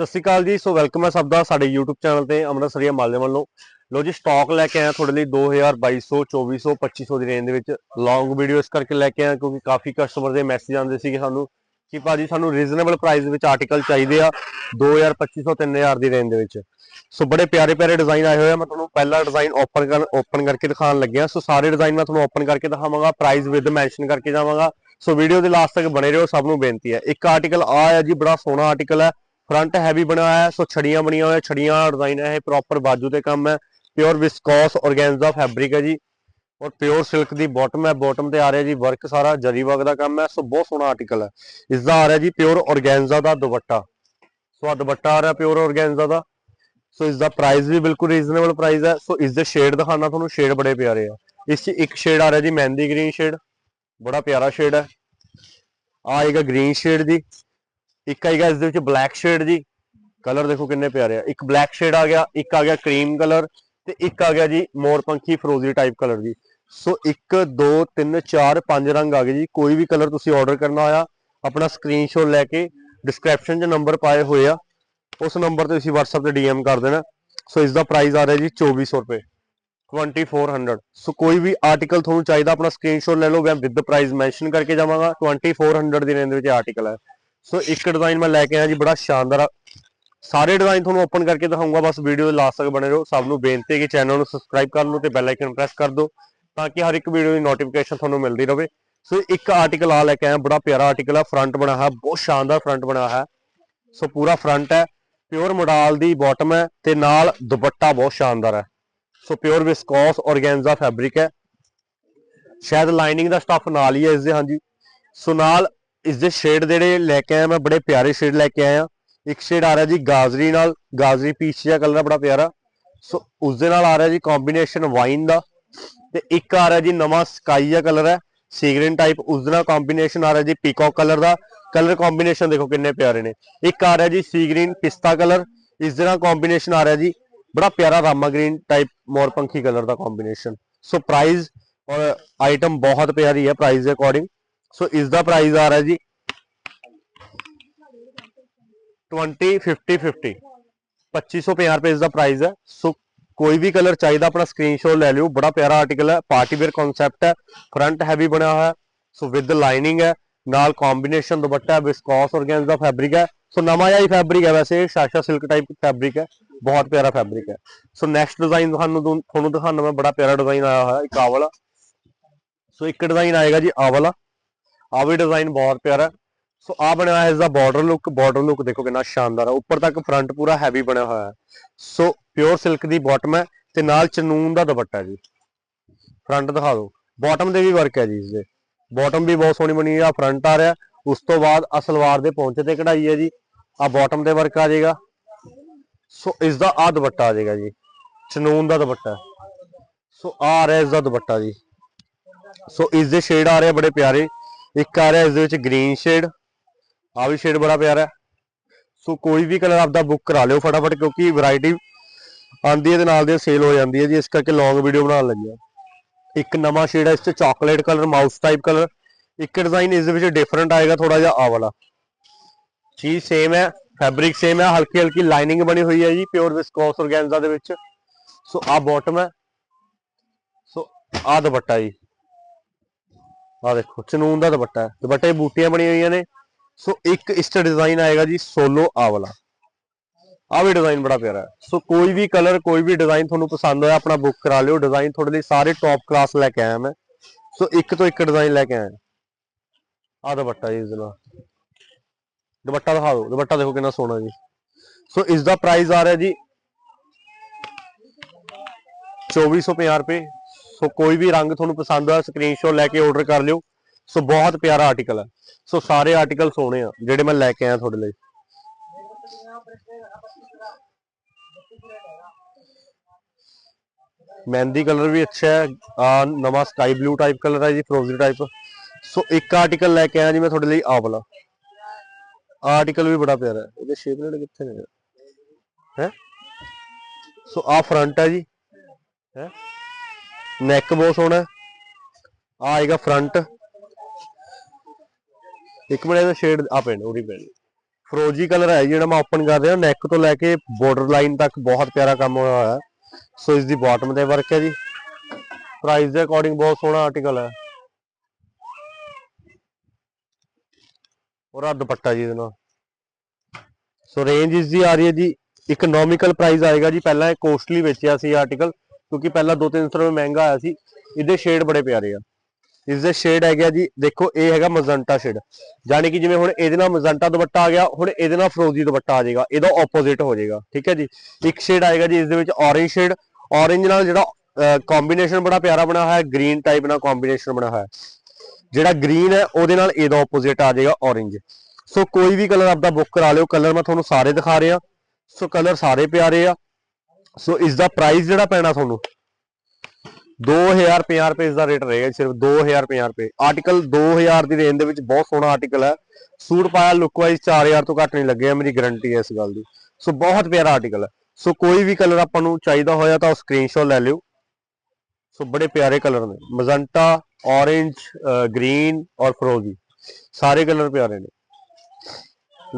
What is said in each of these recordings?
ਸਤਿ ਸ਼੍ਰੀ ਅਕਾਲ ਜੀ। ਸੋ ਵੈਲਕਮ ਹੈ ਸਭ ਦਾ ਸਾਡੇ YouTube ਚੈਨਲ ਤੇ ਅੰਮ੍ਰਿਤਸਰੀਆ ਮਾਲ ਵੱਲੋਂ। ਲੋ ਜੀ ਸਟਾਕ ਲੈ ਕੇ ਆਇਆ ਤੁਹਾਡੇ ਲਈ 2200 2400 2500 ਦੀ ਰੇਂਜ ਦੇ ਵਿੱਚ ਲੌਂਗ ਵੀਡੀਓ ਇਸ ਕਰਕੇ ਲੈ ਕੇ ਆਇਆ ਕਿਉਂਕਿ ਕਾਫੀ ਕਸਟਮਰ ਦੇ ਮੈਸੇਜ ਆਉਂਦੇ ਸੀਗੇ ਸਾਨੂੰ ਕਿ ਭਾਜੀ ਸਾਨੂੰ ਰੀਜ਼ਨੇਬਲ ਪ੍ਰਾਈਸ ਵਿੱਚ ਆਰਟੀਕਲ ਚਾਹੀਦੇ ਆ 2000 2500 3000 ਦੀ ਰੇਂਜ ਦੇ ਵਿੱਚ। ਸੋ ਬੜੇ ਪਿਆਰੇ ਪਿਆਰੇ ਡਿਜ਼ਾਈਨ ਆਏ ਹੋਏ ਆ। ਮੈਂ ਤੁਹਾਨੂੰ ਪਹਿਲਾ ਡਿਜ਼ਾਈਨ ਓਪਨ ਕਰ ਓਪਨ ਕਰਕੇ ਦਿਖਾਉਣ ਲੱਗਿਆ। ਸੋ ਸਾਰੇ ਡਿਜ਼ਾਈਨ ਮੈਂ ਤੁਹਾਨੂੰ ਓਪਨ ਕਰਕੇ ਦਿਖਾਵਾਂਗਾ ਪ੍ਰਾਈਸ ਵਿਦ ਮੈਂਸ਼ਨ ਕਰਕੇ ਜਾਵਾਂਗਾ। ਸੋ ਵੀਡੀਓ ਦੇ ਲਾਸਟ ਤੱਕ ਬਣੇ ਰਹੋ, ਸਭ ਨੂੰ ਬੇਨਤੀ ਹੈ। ਇੱਕ ਆਰਟੀਕਲ ਆ ਹੈ ਜੀ, ਬੜਾ ਸੋਹਣਾ ਆਰਟੀਕਲ ਹੈ। ਫਰੰਟ ਹੈਵੀ ਬਣਿਆ ਹੋਇਆ ਹੈ ਸੋ ਛੜੀਆਂ ਬਣੀਆਂ ਹੋਈਆਂ, ਛੜੀਆਂ ਡਿਜ਼ਾਈਨ ਹੈ, ਇਹ ਪ੍ਰੋਪਰ ਬਾਜੂ ਤੇ ਕੰਮ ਹੈ। ਪਿਓਰ ਵਿਸਕੋਸ ਔਰਗੈਂਜ਼ਾ ਫੈਬਰਿਕ ਹੈ ਜੀ। ਔਰ ਪਿਓਰ ਸਿਲਕ ਦੀ ਬਾਟਮ ਹੈ ਬਾਟਮ ਤੇ ਆ ਰਿਹਾ ਜੀ ਵਰਕ ਸਾਰਾ, ਜਰੀ ਵਰਕ ਦਾ ਕੰਮ ਹੈ, ਸੋ ਬਹੁਤ ਸੋਹਣਾ ਆਰਟੀਕਲ ਹੈ। ਇਸ ਦਾ ਆ ਰਿਹਾ ਜੀ ਪਿਓਰ ਔਰਗੈਂਜ਼ਾ ਦਾ ਦੁਪੱਟਾ। ਸੋ ਆ ਦੁਪੱਟਾ ਆ ਰਿਹਾ ਪਿਓਰ ਔਰਗੈਂਜ਼ਾ ਦਾ। ਸੋ ਇਸ ਦਾ ਪ੍ਰਾਈਸ ਵੀ ਬਿਲਕੁਲ ਰੀਜ਼ਨੇਬਲ ਪ੍ਰਾਈਸ ਹੈ। ਸੋ ਇਸ ਦੇ ਸ਼ੇਡ ਦਿਖਾਣਾ ਤੁਹਾਨੂੰ ਸ਼ੇਡ ਬੜੇ ਪਿਆਰੇ ਆ। ਇਸ 'ਚ ਇੱਕ ਸ਼ੇਡ ਆ ਰਿਹਾ ਜੀ ਮਹਿੰਦੀ ਗ੍ਰੀਨ ਸ਼ੇਡ ਬੜਾ ਪਿਆਰਾ ਸ਼ੇਡ ਹੈ। ਆ ਆਏਗਾ ਗ੍ਰੀਨ ਸ਼ੇਡ ਜੀ। ਇੱਕ ਆਏਗਾ ਇਸ ਦੇ ਵਿੱਚ ਬਲੈਕ ਸ਼ੇਡ ਜੀ। ਕਲਰ ਦੇਖੋ ਕਿੰਨੇ ਪਿਆਰੇ ਆ। ਇੱਕ ਬਲੈਕ ਸ਼ੇਡ ਆ ਗਿਆ, ਇੱਕ ਆ ਗਿਆ ਕਰੀਮ ਕਲਰ ਤੇ ਇੱਕ ਆ ਗਿਆ ਜੀ ਮੋਰ ਫਰੋਜ਼ੀ ਟਾਈਪ ਕਲਰ ਜੀ। ਸੋ 1 2 3 4 5 ਰੰਗ ਆ ਗਏ ਜੀ। ਕੋਈ ਵੀ ਕਲਰ ਤੁਸੀਂ ਆਰਡਰ ਕਰਨਾ ਹੋਇਆ, ਆਪਣਾ ਸਕਰੀਨਸ਼ਾਟ ਲੈ ਕੇ ਡਿਸਕ੍ਰਿਪਸ਼ਨ 'ਚ ਨੰਬਰ ਪਾਏ ਹੋਏ ਆ। ਉਸ ਨੰਬਰ ਤੇ ਤੁਸੀਂ WhatsApp ਤੇ DM ਕਰ ਦੇਣਾ। ਸੋ ਇਸ ਦਾ ਪ੍ਰਾਈਸ ਆ ਰਿਹਾ ਜੀ 2400 ਰੁਪਏ। 2400 ਸੋ ਕੋਈ ਵੀ ਆਰਟੀਕਲ ਤੁਹਾਨੂੰ ਚਾਹੀਦਾ, ਆਪਣਾ ਸਕਰੀਨਸ਼ਾਟ ਲੈ ਲਓ। ਮੈਂ ਵਿਦ ਪ੍ਰਾਈਸ ਮੈਂਸ਼ਨ ਕਰਕੇ ਜਾਵਾਂਗਾ। 2400 ਦੀ ਰੇਂਜ ਵਿੱਚ ਆਰਟੀਕਲ ਹੈ। ਸੋ ਇੱਕ ਡਿਜ਼ਾਈਨ ਮੈਂ ਲੈ ਕੇ ਆਇਆ ਜੀ, ਬੜਾ ਸ਼ਾਨਦਾਰ ਆ। ਸਾਰੇ ਡਿਜ਼ਾਈਨ ਤੁਹਾਨੂੰ ਓਪਨ ਕਰਕੇ ਦਿਖਾਉਂਗਾ ਬਸ ਵੀਡੀਓ ਦੇ ਲਾਸਟ ਤੱਕ ਬਣੇ ਰਹੋ। ਸਭ ਨੂੰ ਬੇਨਤੀ ਹੈ ਕਿ ਚੈਨਲ ਨੂੰ ਸਬਸਕ੍ਰਾਈਬ ਕਰ ਲਓ ਤੇ ਬੈਲ ਆਈਕਨ ਪ੍ਰੈਸ ਕਰ ਦਿਓ, ਤਾਂ ਕਿ ਹਰ ਇੱਕ ਵੀਡੀਓ ਦੀ ਨੋਟੀਫਿਕੇਸ਼ਨ ਤੁਹਾਨੂੰ ਮਿਲਦੀ ਰਹੇ। ਸੋ ਇੱਕ ਆਰਟੀਕਲ ਆ ਲੈ ਕੇ ਆਇਆ, ਬੜਾ ਪਿਆਰਾ ਆਰਟੀਕਲ ਆ ਫਰੰਟ ਬਣਾ ਹੈ ਬਹੁਤ ਸ਼ਾਨਦਾਰ ਫਰੰਟ ਬਣਾ ਹੈ ਸੋ ਪੂਰਾ ਫਰੰਟ ਹੈ ਪਿਓਰ ਮੋਡਾਲ ਦੀ ਬਾਟਮ ਹੈ ਤੇ ਨਾਲ ਦੁਪੱਟਾ ਬਹੁਤ ਸ਼ਾਨਦਾਰ ਹੈ। So pure viscose organza fabric ਹੈ। ਸ਼ਾਇਦ ਲਾਈਨਿੰਗ ਦਾ ਸਟਫ ਨਾਲ ਹੀ ਹੈ ਇਸ ਦੇ, ਹਾਂਜੀ। ਸੋ ਨਾਲ ਇਸ ਦੇ ਸ਼ੇਡ ਜਿਹੜੇ ਲੈ ਕੇ ਆਇਆ, ਮੈਂ ਬੜੇ ਪਿਆਰੇ ਸ਼ੇਡ ਲੈ ਕੇ ਆਇਆ। ਇੱਕ ਸ਼ੇਡ ਆ ਰਿਹਾ ਜੀ ਗਾਜ਼ਰੀ ਨਾਲ, ਗਾਜ਼ਰੀ ਪੀਚ ਜਿਹਾ ਕਲਰ ਬੜਾ ਪਿਆਰਾ। ਸੋ ਉਸ ਦੇ ਨਾਲ ਆ ਰਿਹਾ ਜੀ ਕੰਬੀਨੇਸ਼ਨ ਵਾਈਨ ਦਾ। ਤੇ ਇੱਕ ਆ ਰਿਹਾ ਜੀ ਨਵਾਂ ਸਕਾਈ ਜਿਹਾ ਕਲਰ ਹੈ ਸੀ ਟਾਈਪ ਉਸ ਦੇ ਕੰਬੀਨੇਸ਼ਨ ਆ ਰਿਹਾ ਜੀ ਪੀਕੌਕ ਕਲਰ ਦਾ। ਕਲਰ ਕੰਬੀਨੇਸ਼ਨ ਦੇਖੋ ਕਿੰਨੇ ਪਿਆਰੇ ਨੇ। ਇੱਕ ਆ ਰਿਹਾ ਜੀ ਸੀ ਗ੍ਰੀਨ ਪਿਸਤਾ ਕਲਰ ਇਸ ਦੇ ਕੰਬੀਨੇਸ਼ਨ ਆ ਰਿਹਾ ਜੀ ਬੜਾ ਪਿਆਰਾ ਰਾਮਾ ਗ੍ਰੀਨ ਟਾਈਪ ਮੋਰਪੰਖੀ ਕਲਰ ਦਾ ਕੰਬੀਨੇਸ਼ਨ ਸੋ ਪ੍ਰਾਈਸ ਔਰ ਆਈਟਮ ਬਹੁਤ ਪਿਆਰੀ ਹੈ ਪ੍ਰਾਈਸ ਦੇ ਅਕੋਰਡਿੰਗ ਸੋ ਇਸ ਦਾ ਪ੍ਰਾਈਸ ਆ ਰਿਹਾ ਜੀ 20 50 50 2550 ਰੁਪਏ ਇਸ ਦਾ ਪ੍ਰਾਈਸ ਹੈ ਸੋ ਕੋਈ ਵੀ ਕਲਰ ਚਾਹੀਦਾ ਆਪਣਾ ਸਕਰੀਨਸ਼ਾਟ ਲੈ ਲਿਓ ਬੜਾ ਪਿਆਰਾ ਆਰਟੀਕਲ ਹੈ ਪਾਰਟੀ ਵੇਅਰ ਕਨਸੈਪਟ ਹੈ ਫਰੰਟ ਹੈਵੀ ਬਣਿਆ ਹੋਇਆ ਸੋ ਵਿਦ ਲਾਈਨਿੰਗ ਹੈ ਨਾਲ ਕੰਬੀਨੇਸ਼ਨ ਦੁਪੱਟਾ ਹੈ ਵਿਸਕੋਸ ਔਰਗੈਂਜ਼ਾ ਫੈਬਰਿਕ ਹੈ ਸੋ ਨਵਾਂ ਜਿਹਾ ਹੀ ਫੈਬਰਿਕ ਹੈ ਵੈਸੇ ਸ਼ਾਸ਼ਾ ਸਿਲਕ ਟਾਈਪ ਫੈਬਰਿਕ ਹੈ ਬਹੁਤ ਪਿਆਰਾ ਫੈਬਰਿਕ ਹੈ ਸੋ ਨੈਕਸਟ ਡਿਜ਼ਾਈਨ ਤੁਹਾਨੂੰ ਤੁਹਾਨੂੰ ਦਿਖਾਉਣਾ ਮੈਂ ਬੜਾ ਪਿਆਰਾ ਡਿਜ਼ਾਈਨ ਆਇਆ ਹੋਇਆ ਇੱਕ ਆਵਲਾ ਸੋ ਇੱਕ ਡਿਜ਼ਾਈਨ ਆਏਗਾ ਜੀ ਆਵਲਾ ਵਾਲਾ ਆਹ ਵੀ ਡਿਜ਼ਾਈਨ ਬਹੁਤ ਪਿਆਰਾ ਸੋ ਆ ਬਣਿਆ ਹੋਇਆ ਇਸ ਦਾ ਬਾਰਡਰ ਲੁੱਕ ਬਾਰਡਰ ਲੁੱਕ ਦੇਖੋ ਕਿੰਨਾ ਸ਼ਾਨਦਾਰ ਹੈ। ਉੱਪਰ ਤੱਕ ਫਰੰਟ ਪੂਰਾ ਹੈਵੀ ਬਣਿਆ ਹੋਇਆ ਹੈ। ਸੋ ਪਿਓਰ ਸਿਲਕ ਦੀ ਬਾਟਮ ਹੈ ਤੇ ਨਾਲ ਚਨੂਨ ਦਾ ਦੁਪੱਟਾ ਜੀ। ਫਰੰਟ ਦਿਖਾ ਦਿਓ। ਬਾਟਮ ਦੇ ਵੀ ਵਰਕ ਹੈ ਜੀ ਇਸ ਦੇ ਬਾਟਮ ਵੀ ਬਹੁਤ ਸੋਹਣੀ ਬਣੀ ਆ ਫਰੰਟ ਆ ਰਿਹਾ। ਉਸ ਤੋਂ ਬਾਅਦ ਆ ਸਲਵਾਰ ਦੇ ਪੌਂਚੇ ਤੇ ਕਢਾਈ ਹੈ ਜੀ। ਆ ਬਾਟਮ ਤੇ ਵਰਕ ਆ ਜਾਏਗਾ। ਸੋ ਇਸ ਦਾ ਆ ਦੁਪੱਟਾ ਆ ਜਾਏਗਾ ਜੀ। ਚਨੂਨ ਦਾ ਦੁਪੱਟਾ ਸੋ ਆ ਆ ਰਿਹਾ ਇਸ ਦਾ ਦੁਪੱਟਾ ਜੀ। ਸੋ ਇਸ ਦੇ ਸ਼ੇਡ ਆ ਰਹੇ ਬੜੇ ਪਿਆਰੇ। ਇੱਕ ਆ ਰਿਹਾ ਇਸ ਦੇ ਵਿੱਚ ਗ੍ਰੀਨ ਸ਼ੇਡ ਆ ਵੀ ਸ਼ੇਡ ਬੜਾ ਪਿਆਰਾ ਹੈ। ਸੋ ਕੋਈ ਵੀ ਕਲਰ ਆਪਦਾ ਬੁੱਕ ਕਰਾ ਲਿਓ ਫਟਾਫਟ, ਕਿਉਂਕਿ ਵੈਰਾਈਟੀ ਆਂਦੀ ਹੈ ਤੇ ਨਾਲ ਦੇ ਸੇਲ ਹੋ ਜਾਂਦੀ ਹੈ ਜੀ, ਇਸ ਕਰਕੇ ਲੌਂਗ ਵੀਡੀਓ ਬਣਾਉਣ ਲੱਗੇ ਆ ਇੱਕ ਨਵਾਂ ਸ਼ੇਡ ਹੈ, ਇਸ ਤੇ chocolate colour mouse type colour ਇੱਕ ਡਿਜ਼ਾਈਨ ਇਸ ਦੇ ਵਿੱਚ ਡਿਫਰੈਂਟ ਆਏਗਾ ਥੋੜਾ ਜਿਹਾ ਆ ਵਾਲਾ। ਚੀਜ਼ ਸੇਮ ਹੈ ਫੈਬਰਿਕ ਸੇਮ ਹੈ ਹਲਕੀ ਹਲਕੀ ਲਾਈਨਿੰਗ ਬਣੀ ਹੋਈ ਹੈ ਜੀ ਪਿਓਰ ਵਿਸਕੋਸ ਔਰਗੈਂਜ਼ਾ ਦੇ ਵਿੱਚ। ਸੋ ਆ ਬਾਟਮ ਹੈ। ਸੋ ਆ ਦੁਪੱਟਾ ਜੀ। ਆ ਦੇਖੋ, ਚਨੂਨ ਦਾ ਦੁਪੱਟਾ ਹੈ। ਦੁਪੱਟੇ ਬੂਟੀਆਂ ਬਣੀਆਂ ਹੋਈਆਂ ਨੇ। ਸੋ ਇੱਕ ਇਸ ਤੇ ਡਿਜ਼ਾਈਨ ਆਏਗਾ ਜੀ ਸੋਲੋ ਆ ਵਾਲਾ। ਆ ਵੀ ਡਿਜ਼ਾਈਨ ਬੜਾ ਪਿਆਰਾ ਹੈ। ਸੋ ਕੋਈ ਵੀ ਕਲਰ ਕੋਈ ਵੀ ਡਿਜ਼ਾਈਨ ਤੁਹਾਨੂੰ ਪਸੰਦ ਹੋਇਆ, ਆਪਣਾ ਬੁੱਕ ਕਰਾ ਲਿਓ। ਡਿਜ਼ਾਈਨ ਤੁਹਾਡੇ ਲਈ ਸਾਰੇ ਟੌਪ ਕਲਾਸ ਲੈ ਕੇ ਆਇਆ ਮੈਂ। ਸੋ ਇੱਕ ਤੋਂ ਇੱਕ ਡਿਜ਼ਾਈਨ ਲੈ ਕੇ ਆਇਆ। ਆ ਦੁਪੱਟਾ ਜੀ ਇਸ ਦਾ। ਦੁਪੱਟਾ ਦਿਖਾ ਦਿਓ। ਦੁਪੱਟਾ ਦੇਖੋ ਕਿੰਨਾ ਸੋਹਣਾ ਜੀ। ਸੋ ਇਸ ਦਾ ਪ੍ਰਾਈਸ ਆ ਰਿਹਾ ਜੀ 2450 ਰੁਪਏ। ਸੋ ਕੋਈ ਵੀ ਰੰਗ ਤੁਹਾਨੂੰ ਪਸੰਦ ਆ ਸਕਰੀਨਸ਼ਾਟ ਲੈ ਕੇ ਆਰਡਰ ਕਰ ਲਿਓ। ਸੋ ਬਹੁਤ ਪਿਆਰਾ ਆਰਟੀਕਲ ਹੈ। ਸੋ ਸਾਰੇ ਆਰਟੀਕਲ ਸੋਹਣੇ ਆ, ਜਿਹੜੇ ਮੈਂ ਲੈ ਕੇ ਆਇਆ ਤੁਹਾਡੇ ਲਈ। ਮਹਿੰਦੀ ਕਲਰ ਵੀ ਅੱਛਾ ਹੈ। ਆ ਨਵਾਂ ਸਕਾਈ ਬਲੂ ਟਾਈਪ ਕਲਰ ਹੈ ਜੀ ਫਰੋਜ਼ੀ ਟਾਈਪ ਸੋ ਇੱਕ ਆਰਟੀਕਲ ਲੈ ਕੇ ਆਇਆ ਜੀ ਮੈਂ ਤੁਹਾਡੇ ਲਈ, ਆਹ ਵਾਲਾ। ਆਰਟੀਕਲ ਵੀ ਬੜਾ ਪਿਆਰਾ ਹੈ। ਇਹਦੇ ਸ਼ੇਪ ਜਿਹੜੇ ਕਿੱਥੇ ਨੇ? ਹੈ? ਸੋ ਆ ਫਰੰਟ ਹੈ ਜੀ। ਹੈ? ਨੈਕ ਬਹੁਤ ਸੋਹਣਾ ਆ ਆਏਗਾ ਫਰੰਟ ਇੱਕ ਮਿੰਟ, ਇਹਦਾ ਸ਼ੇਡ ਆ ਪੈਣ ਉਰੀ ਪੈਣ ਫਰੋਜੀ ਕਲਰ ਹੈ ਜਿਹੜਾ ਮੈਂ ਓਪਨ ਕਰ ਰਿਹਾ ਨੈਕ ਤੋਂ ਲੈ ਕੇ ਬਾਰਡਰ ਲਾਈਨ ਤੱਕ ਬਹੁਤ ਪਿਆਰਾ ਕੰਮ ਹੋਇਆ ਹੋਇਆ ਸੋ ਇਸ ਦੀ ਬਾਟਮ ਤੇ ਵਰਕ ਹੈ ਜੀ। ਪ੍ਰਾਈਸ ਦੇ ਅਕੋਰਡਿੰਗ ਬਹੁਤ ਸੋਹਣਾ ਆਰਟੀਕਲ ਹੈ। ਔਰ ਆ ਦੁਪੱਟਾ ਜੀ ਇਹਦੇ ਨਾਲ। ਸੋ ਰੇਂਜ ਇਸ ਦੀ ਆ ਰਹੀ ਹੈ ਜੀ। ਇਕਨੋਮਿਕਲ ਪ੍ਰਾਈਸ ਆਏਗਾ ਜੀ। ਪਹਿਲਾਂ ਇਹ ਕੋਸਟਲੀ ਵੇਚਿਆ ਸੀ ਆਰਟੀਕਲ ਕਿਉਂਕਿ ਪਹਿਲਾਂ 2-300 ਰੁਪਏ ਮਹਿੰਗਾ ਆਇਆ ਸੀ, ਇਹਦੇ ਸ਼ੇਡ ਬੜੇ ਪਿਆਰੇ ਆ। ਇਸ ਦੇ ਸ਼ੇਡ ਹੈਗਾ ਜੀ, ਦੇਖੋ, ਇਹ ਹੈਗਾ ਮਜ਼ੰਟਾ ਸ਼ੇਡ ਯਾਨੀ ਕਿ ਜਿਵੇਂ ਹੁਣ ਇਹਦੇ ਨਾਲ ਮਜ਼ੰਟਾ ਦੁਪੱਟਾ ਆ ਗਿਆ, ਹੁਣ ਇਹਦੇ ਨਾਲ ਫਰੋਜ਼ੀ ਦੁਪੱਟਾ ਆ ਜਾਏਗਾ, ਇਹਦਾ ਆਪੋਜ਼ਿਟ ਹੋ ਜਾਏਗਾ, ਠੀਕ ਹੈ ਜੀ। ਇੱਕ ਸ਼ੇਡ ਆਏਗਾ ਜੀ ਇਸ ਦੇ ਵਿੱਚ orange ਸ਼ੇਡ orange ਨਾਲ ਜਿਹੜਾ ਕੰਬੀਨੇਸ਼ਨ ਬੜਾ ਪਿਆਰਾ ਬਣਾ ਹੋਇਆ ਹੈ ਗ੍ਰੀਨ ਟਾਈਪ ਨਾਲ ਕੰਬੀਨੇਸ਼ਨ ਬਣਾ ਹੋਇਆ। ਹੈ ਜਿਹੜਾ ਗ੍ਰੀਨ ਹੈ, ਉਹਦੇ ਨਾਲ ਇਹਦਾ ਆਪੋਜ਼ਿਟ ਆ ਜਾਏਗਾ orange ਸੋ ਕੋਈ ਵੀ ਕਲਰ ਆਪਦਾ ਬੁੱਕ ਕਰਾ ਲਿਓ ਕਲਰ ਮੈਂ ਤੁਹਾਨੂੰ ਸਾਰੇ ਦਿਖਾ ਰਿਹਾ। ਸੋ ਕਲਰ ਸਾਰੇ ਪਿਆਰੇ ਆ। ਸੋ ਇਸ ਦਾ ਪ੍ਰਾਈਸ ਜਿਹੜਾ ਪੈਣਾ ਤੁਹਾਨੂੰ 2050 ਰੁਪਏ ਇਸ ਦਾ ਰੇਟ ਰਹੇਗਾ ਸਿਰਫ 2050 ਰੁਪਏ। ਆਰਟੀਕਲ 2000 ਦੀ ਰੇਂਜ ਦੇ ਵਿੱਚ ਬਹੁਤ ਸੋਹਣਾ ਆਰਟੀਕਲ ਹੈ। ਸੂਟ ਪਾਇਆ ਲੁੱਕ ਵਾਈਜ਼ 4000 ਤੋਂ ਘੱਟ ਨਹੀਂ ਲੱਗਿਆ, ਮੇਰੀ ਗਾਰੰਟੀ ਹੈ ਇਸ ਗੱਲ ਦੀ। ਸੋ ਬਹੁਤ ਪਿਆਰਾ ਆਰਟੀਕਲ ਹੈ। ਸੋ ਕੋਈ ਵੀ ਕਲਰ ਆਪਾਂ ਨੂੰ ਚਾਹੀਦਾ ਹੋਇਆ ਤਾਂ ਉਹ ਸਕਰੀਨਸ਼ਾਟ ਲੈ ਲਿਓ। ਸੋ ਬੜੇ ਪਿਆਰੇ ਕਲਰ ਨੇ। ਮਜ਼ੰਟਾ orange ਗ੍ਰੀਨ ਔਰ ਫਰੋਜ਼ੀ ਸਾਰੇ ਕਲਰ ਪਿਆਰੇ ਨੇ।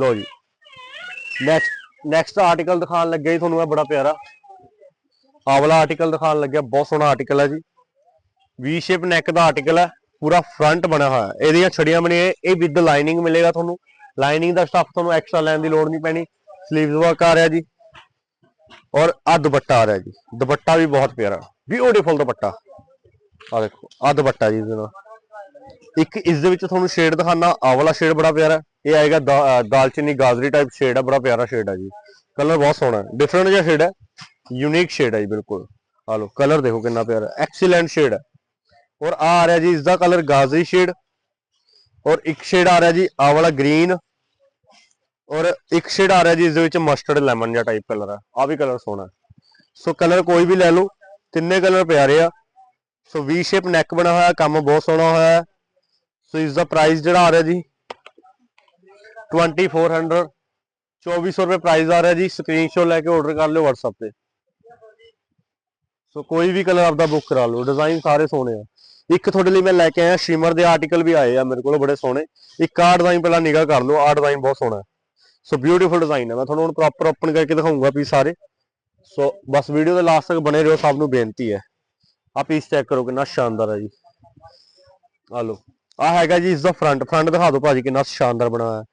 ਲੋ ਜੀ। ਨੈਕਸਟ ਨੈਕਸਟ ਆਰਟੀਕਲ ਦਿਖਾਉਣ ਲੱਗਿਆ ਜੀ, ਤੁਹਾਨੂੰ ਮੈਂ ਬੜਾ ਪਿਆਰਾ। ਆਵਲਾ ਆਰਟੀਕਲ ਦਿਖਾਉਣ ਲੱਗਿਆ, ਬਹੁਤ ਸੋਹਣਾ ਆਰਟੀਕਲ ਹੈ ਜੀ। ਵੀ ਸ਼ੇਪ ਨੈਕ ਦਾ ਆਰਟੀਕਲ ਹੈ, ਪੂਰਾ ਫਰੰਟ ਬਣਿਆ ਹੋਇਆ। ਇਹਦੀਆਂ ਛੜੀਆਂ ਬਣੀਆਂ ਇਹ ਵਿਦ ਲਾਈਨਿੰਗ ਮਿਲੇਗਾ ਤੁਹਾਨੂੰ। ਲਾਈਨਿੰਗ ਦਾ ਸਟੱਫ ਤੁਹਾਨੂੰ ਐਕਸਟਰਾ ਲੈਣ ਦੀ ਲੋੜ ਨਹੀਂ ਪੈਣੀ। ਸਲੀਵਸ ਵਰਕ ਆ ਰਿਹਾ ਜੀ। ਔਰ ਆ ਦੁਪੱਟਾ ਆ ਰਿਹਾ ਜੀ। ਦੁਪੱਟਾ ਵੀ ਬਹੁਤ ਪਿਆਰਾ। ਬਿਊਟੀਫੁਲ ਦੁਪੱਟਾ। ਆ ਦੇਖੋ ਆ ਦੁਪੱਟਾ ਜੀ ਇਹਦੇ ਨਾਲ। ਇੱਕ ਇਸ ਦੇ ਵਿੱਚ ਤੁਹਾਨੂੰ ਸ਼ੇਡ ਦਿਖਾਣਾ ਆ ਵਾਲਾ ਸ਼ੇਡ ਬੜਾ ਪਿਆਰਾ। ਇਹ ਆਏਗਾ ਦਾਲਚੀਨੀ ਗਾਜਰੀ ਟਾਈਪ ਸ਼ੇਡ ਹੈ ਬੜਾ ਪਿਆਰਾ ਸ਼ੇਡ ਹੈ ਜੀ। ਕਲਰ ਬਹੁਤ ਸੋਹਣਾ ਡਿਫਰੈਂਟ ਜਿਹਾ ਸ਼ੇਡ ਹੈ। ਯੂਨੀਕ ਸ਼ੇਡ ਹੈ ਜੀ, ਬਿਲਕੁਲ। ਆ ਲੋ ਕਲਰ ਦੇਖੋ ਕਿੰਨਾ ਪਿਆਰਾ ਐਕਸੀਲੈਂਟ ਸ਼ੇਡ ਹੈ ਔਰ ਆ ਆ ਰਿਹਾ ਜੀ ਇਸ ਦਾ ਕਲਰ ਗਾਜਰੀ ਸ਼ੇਡ ਔਰ ਇੱਕ ਸ਼ੇਡ ਆ ਰਿਹਾ ਜੀ ਆ ਵਾਲਾ ਗ੍ਰੀਨ ਔਰ ਇੱਕ ਸ਼ੇਡ ਆ ਰਿਹਾ ਜੀ, ਇਸ ਦੇ ਵਿੱਚ ਮਸਟਰਡ ਲੈਮਨ ਜਿਹਾ ਟਾਈਪ ਕਲਰ ਹੈ ਆ ਵੀ ਕਲਰ ਸੋਹਣਾ। ਸੋ ਕਲਰ ਕੋਈ ਵੀ ਲੈ ਲਓ, ਤਿੰਨੇ ਕਲਰ ਪਿਆਰੇ ਆ। ਸੋ ਵੀ ਸ਼ੇਪ ਨੈਕ ਬਣਾ ਹੋਇਆ, ਕੰਮ ਬਹੁਤ ਸੋਹਣਾ ਹੋਇਆ ਹੈ। ਸੋ ਇਸ ਦਾ ਪ੍ਰਾਈਸ ਜਿਹੜਾ ਆ ਰਿਹਾ ਜੀ 2400 2400 ਰੁਪਏ ਪ੍ਰਾਈਸ ਆ ਰਿਹਾ ਜੀ। ਸਕਰੀਨਸ਼ਾਟ ਲੈ ਕੇ ਆਰਡਰ ਕਰ ਲਿਓ WhatsApp ਤੇ। ਸੋ ਕੋਈ ਵੀ ਕਲਰ ਆਪਦਾ ਬੁੱਕ ਕਰਾ ਲਓ ਡਿਜ਼ਾਈਨ ਸਾਰੇ ਸੋਹਣੇ ਆ। ਇੱਕ ਤੁਹਾਡੇ ਲਈ ਮੈਂ ਲੈ ਕੇ ਆਇਆ, ਸ਼ਿਮਰ ਦੇ ਆਰਟੀਕਲ ਵੀ ਆਏ ਆ ਮੇਰੇ ਕੋਲ, ਬੜੇ ਸੋਹਣੇ। ਇੱਕ ਆ ਡਿਜ਼ਾਈਨ ਪਹਿਲਾਂ ਨਿਗਾਹ ਕਰ ਲਓ ਆ ਡਿਜ਼ਾਈਨ ਬਹੁਤ ਸੋਹਣਾ। ਸੋ ਬਿਊਟੀਫੁਲ ਡਿਜ਼ਾਈਨ ਹੈ ਮੈਂ ਤੁਹਾਨੂੰ ਹੁਣ ਪ੍ਰੋਪਰ ਓਪਨ ਕਰਕੇ ਦਿਖਾਉਂਗਾ ਪੀਸ ਸਾਰੇ। ਸੋ ਬਸ ਵੀਡੀਓ ਦੇ ਲਾਸਟ ਤੱਕ ਬਣੇ ਰਹੋ, ਸਭ ਨੂੰ ਬੇਨਤੀ ਹੈ। ਆ ਪੀਸ ਚੈੱਕ ਕਰੋ ਕਿੰਨਾ ਸ਼ਾਨਦਾਰ ਹੈ ਜੀ। ਆ ਲਓ ਆ ਹੈਗਾ ਜੀ, ਇਸ ਦਾ ਫਰੰਟ ਫਰੰਟ ਦਿਖਾ ਦਿਓ ਭਾਜੀ ਕਿੰਨਾ ਸ਼ਾਨਦਾਰ ਬਣਾਇਆ।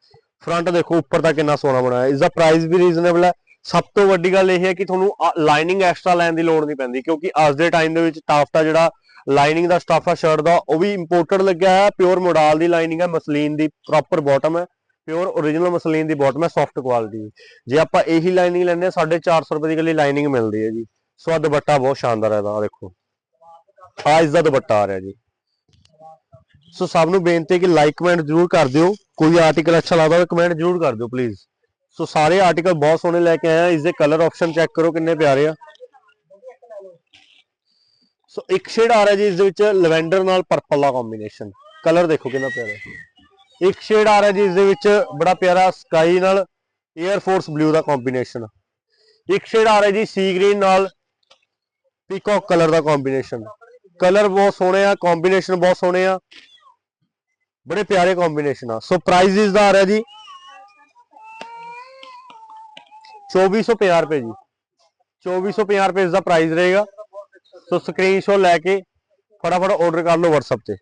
ਫਰੰਟ ਦੇਖੋ, ਉੱਪਰ ਤੱਕ ਕਿੰਨਾ ਸੋਹਣਾ ਬਣਾਇਆ। ਹੈ ਇਸ ਦਾ ਪ੍ਰਾਈਸ ਵੀ ਰੀਜ਼ਨੇਬਲ ਹੈ ਸਭ ਤੋਂ ਵੱਡੀ ਗੱਲ ਇਹ ਹੈ ਕਿ ਤੁਹਾਨੂੰ ਲਾਈਨਿੰਗ ਐਕਸਟਰਾ ਲੈਣ ਦੀ ਲੋੜ ਨਹੀਂ ਪੈਂਦੀ, ਕਿਉਂਕਿ ਅੱਜ ਦੇ ਟਾਈਮ ਦੇ ਵਿੱਚ ਟਾਫਟਾ ਜਿਹੜਾ ਲਾਈਨਿੰਗ ਦਾ ਸਟਾਫਾ ਸ਼ਰਟ ਦਾ, ਉਹ ਵੀ ਇੰਪੋਰਟਡ ਲੱਗਿਆ ਹੈ ਪਿਓਰ ਮੋਡਾਲ ਦੀ ਲਾਈਨਿੰਗ ਹੈ ਮਸਲੀਨ ਦੀ ਪ੍ਰੋਪਰ ਬਾਟਮ ਹੈ ਪਿਓਰ origignal ਮਸਲੀਨ ਦੀ ਬਾਟਮ ਹੈ ਸੌਫਟ ਕੁਆਲਿਟੀ ਜੇ ਆਪਾਂ ਇਹੀ ਲਾਈਨਿੰਗ ਲੈਂਦੇ ਹਾਂ 450 ਰੁਪਏ ਦੀ ਇਕੱਲੀ ਲਾਈਨਿੰਗ ਮਿਲਦੀ ਹੈ ਜੀ। ਸੋ ਆ ਦੁਪੱਟਾ ਬਹੁਤ ਸ਼ਾਨਦਾਰ ਹੈ ਇਹਦਾ ਦੇਖੋ। ਆ ਇਸ ਦਾ ਦੁਪੱਟਾ ਆ ਰਿਹਾ ਜੀ। ਸੋ ਸਭ ਨੂੰ ਬੇਨਤੀ ਹੈ ਕਿ ਲਾਈਕ ਕਮੈਂਟ ਜ਼ਰੂਰ ਕਰ ਦਿਓ। ਕੋਈ ਆਰਟੀਕਲ ਅੱਛਾ ਲੱਗਦਾ ਹੋਵੇ ਕਮੈਂਟ ਜ਼ਰੂਰ ਕਰ ਦਿਓ ਪਲੀਜ਼ ਸੋ ਸਾਰੇ ਆਰਟੀਕਲ ਬਹੁਤ ਸੋਹਣੇ ਲੈ ਕੇ ਆਏ ਆ। ਇਸ ਦੇ ਕਲਰ ਆਪਸ਼ਨ ਚੈੱਕ ਕਰੋ ਕਿੰਨੇ ਪਿਆਰੇ ਆ। ਸੋ ਇੱਕ ਸ਼ੇਡ ਆ ਰਿਹਾ ਜੀ ਇਸ ਦੇ ਵਿੱਚ ਲਵੈਂਡਰ ਨਾਲ ਪਰਪਲ ਦਾ ਕੰਬੀਨੇਸ਼ਨ ਕਲਰ ਦੇਖੋ ਕਿੰਨਾ ਪਿਆਰਾ ਇੱਕ ਸ਼ੇਡ ਆ ਰਿਹਾ ਜੀ ਇਸ ਦੇ ਵਿੱਚ ਬੜਾ ਪਿਆਰਾ ਸਕਾਈ ਨਾਲ 에ਅਰ ਫੋਰਸ ਬਲੂ ਦਾ ਕੰਬੀਨੇਸ਼ਨ ਇੱਕ ਸ਼ੇਡ ਆ ਰਿਹਾ ਜੀ ਸੀ ਗ੍ਰੀਨ ਨਾਲ ਪੀਕੌਕ ਕਲਰ ਦਾ ਕੰਬੀਨੇਸ਼ਨ ਕਲਰ ਬਹੁਤ ਸੋਹਣੇ ਆ ਕੰਬੀਨੇਸ਼ਨ ਬਹੁਤ ਸੋਹਣੇ ਆ। ਬੜੇ ਪਿਆਰੇ ਕੰਬੀਨੇਸ਼ਨ ਆ। ਸੋ ਪ੍ਰਾਈਸ ਇਸ ਦਾ ਆ ਰਿਹਾ ਜੀ 2450 ਰੁਪਏ ਜੀ 2450 ਰੁਪਏ ਇਸ ਦਾ ਪ੍ਰਾਈਸ ਰਹੇਗਾ ਸੋ ਸਕਰੀਨਸ਼ਾਟ ਲੈ ਕੇ ਫਟਾਫਟ ਆਰਡਰ ਕਰ ਲਓ WhatsApp ਤੇ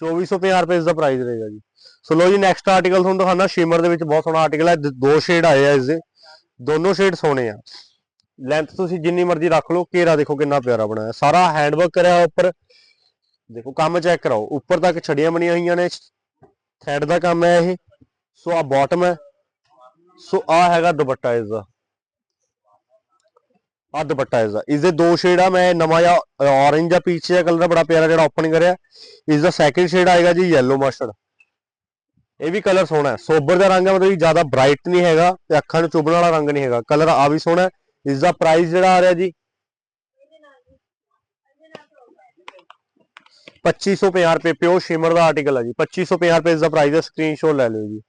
ਚੌਵੀ ਸੌ ਪੰਜਾਹ ਰੁਪਏ ਇਸ ਦਾ ਪ੍ਰਾਈਸ ਰਹੇਗਾ ਜੀ ਸੋ ਲੋ ਜੀ ਨੈਕਸਟ ਆਰਟੀਕਲ ਤੁਹਾਨੂੰ ਦਿਖਾਣਾ ਸ਼ਿਮਰ ਦੇ ਵਿੱਚ ਬਹੁਤ ਸੋਹਣਾ ਆਰਟੀਕਲ ਹੈ। ਦੋ ਸ਼ੇਡ ਆਏ ਆ ਇਸ ਦੇ। ਦੋਨੋਂ ਸ਼ੇਡ ਸੋਹਣੇ ਆ। ਲੈਂਥ ਤੁਸੀਂ ਜਿੰਨੀ ਮਰਜ਼ੀ ਰੱਖ ਲਓ, ਘੇਰਾ ਦੇਖੋ ਕਿੰਨਾ ਪਿਆਰਾ ਬਣਾਇਆ। ਸਾਰਾ ਹੈਂਡਵਰਕ ਕਰਿਆ ਉੱਪਰ। ਦੇਖੋ, ਕੰਮ ਚੈੱਕ ਕਰਾਓ। ਉੱਪਰ ਤੱਕ ਛੜੀਆਂ ਬਣੀਆਂ ਹੋਈਆਂ ਨੇ। ਥੈਡ ਦਾ ਕੰਮ ਹੈ ਇਹ। ਸੋ ਆ ਬਾਟਮ ਹੈ। ਸੋ ਆ ਹੈਗਾ ਦੁਪੱਟਾ ਇਸ ਦਾ ਆ ਦੁਪੱਟਾ ਇਸ ਦਾ ਇਸ ਦੇ ਦੋ ਸ਼ੇਡ ਆ। ਮੈਂ ਨਵਾਂ ਜਿਹਾ, orange ਜਾਂ ਪੀਚ ਜਿਹਾ ਕਲਰ ਬੜਾ ਪਿਆਰਾ ਜਿਹੜਾ ਓਪਨ ਕਰਿਆ। ਇਸ ਦਾ ਸੈਕਿੰਡ ਸ਼ੇਡ ਆਏਗਾ ਜੀ ਯੈਲੋ ਮਸਟਰਡ ਇਹ ਵੀ ਕਲਰ ਸੋਹਣਾ ਸੋਬਰ ਦਾ ਰੰਗ ਹੈ, ਮਤਲਬ ਜ਼ਿਆਦਾ ਬ੍ਰਾਈਟ ਨਹੀਂ ਹੈਗਾ ਤੇ ਅੱਖਾਂ ਨੂੰ ਚੁਭਣ ਵਾਲਾ ਰੰਗ ਨਹੀਂ ਹੈਗਾ। ਕਲਰ ਆ ਵੀ ਸੋਹਣਾ ਇਸ ਦਾ ਪ੍ਰਾਈਸ ਜਿਹੜਾ ਆ ਰਿਹਾ ਜੀ? 2550 ਰੁਪਏ ਪਿਓ ਸ਼ਿਮਰ ਦਾ ਆਰਟੀਕਲ ਹੈ ਜੀ। 2550 ਰੁਪਏ ਇਸ ਦਾ ਪ੍ਰਾਈਸ ਹੈ ਸਕਰੀਨਸ਼ਾਟ ਲੈ ਲਿਓ ਜੀ।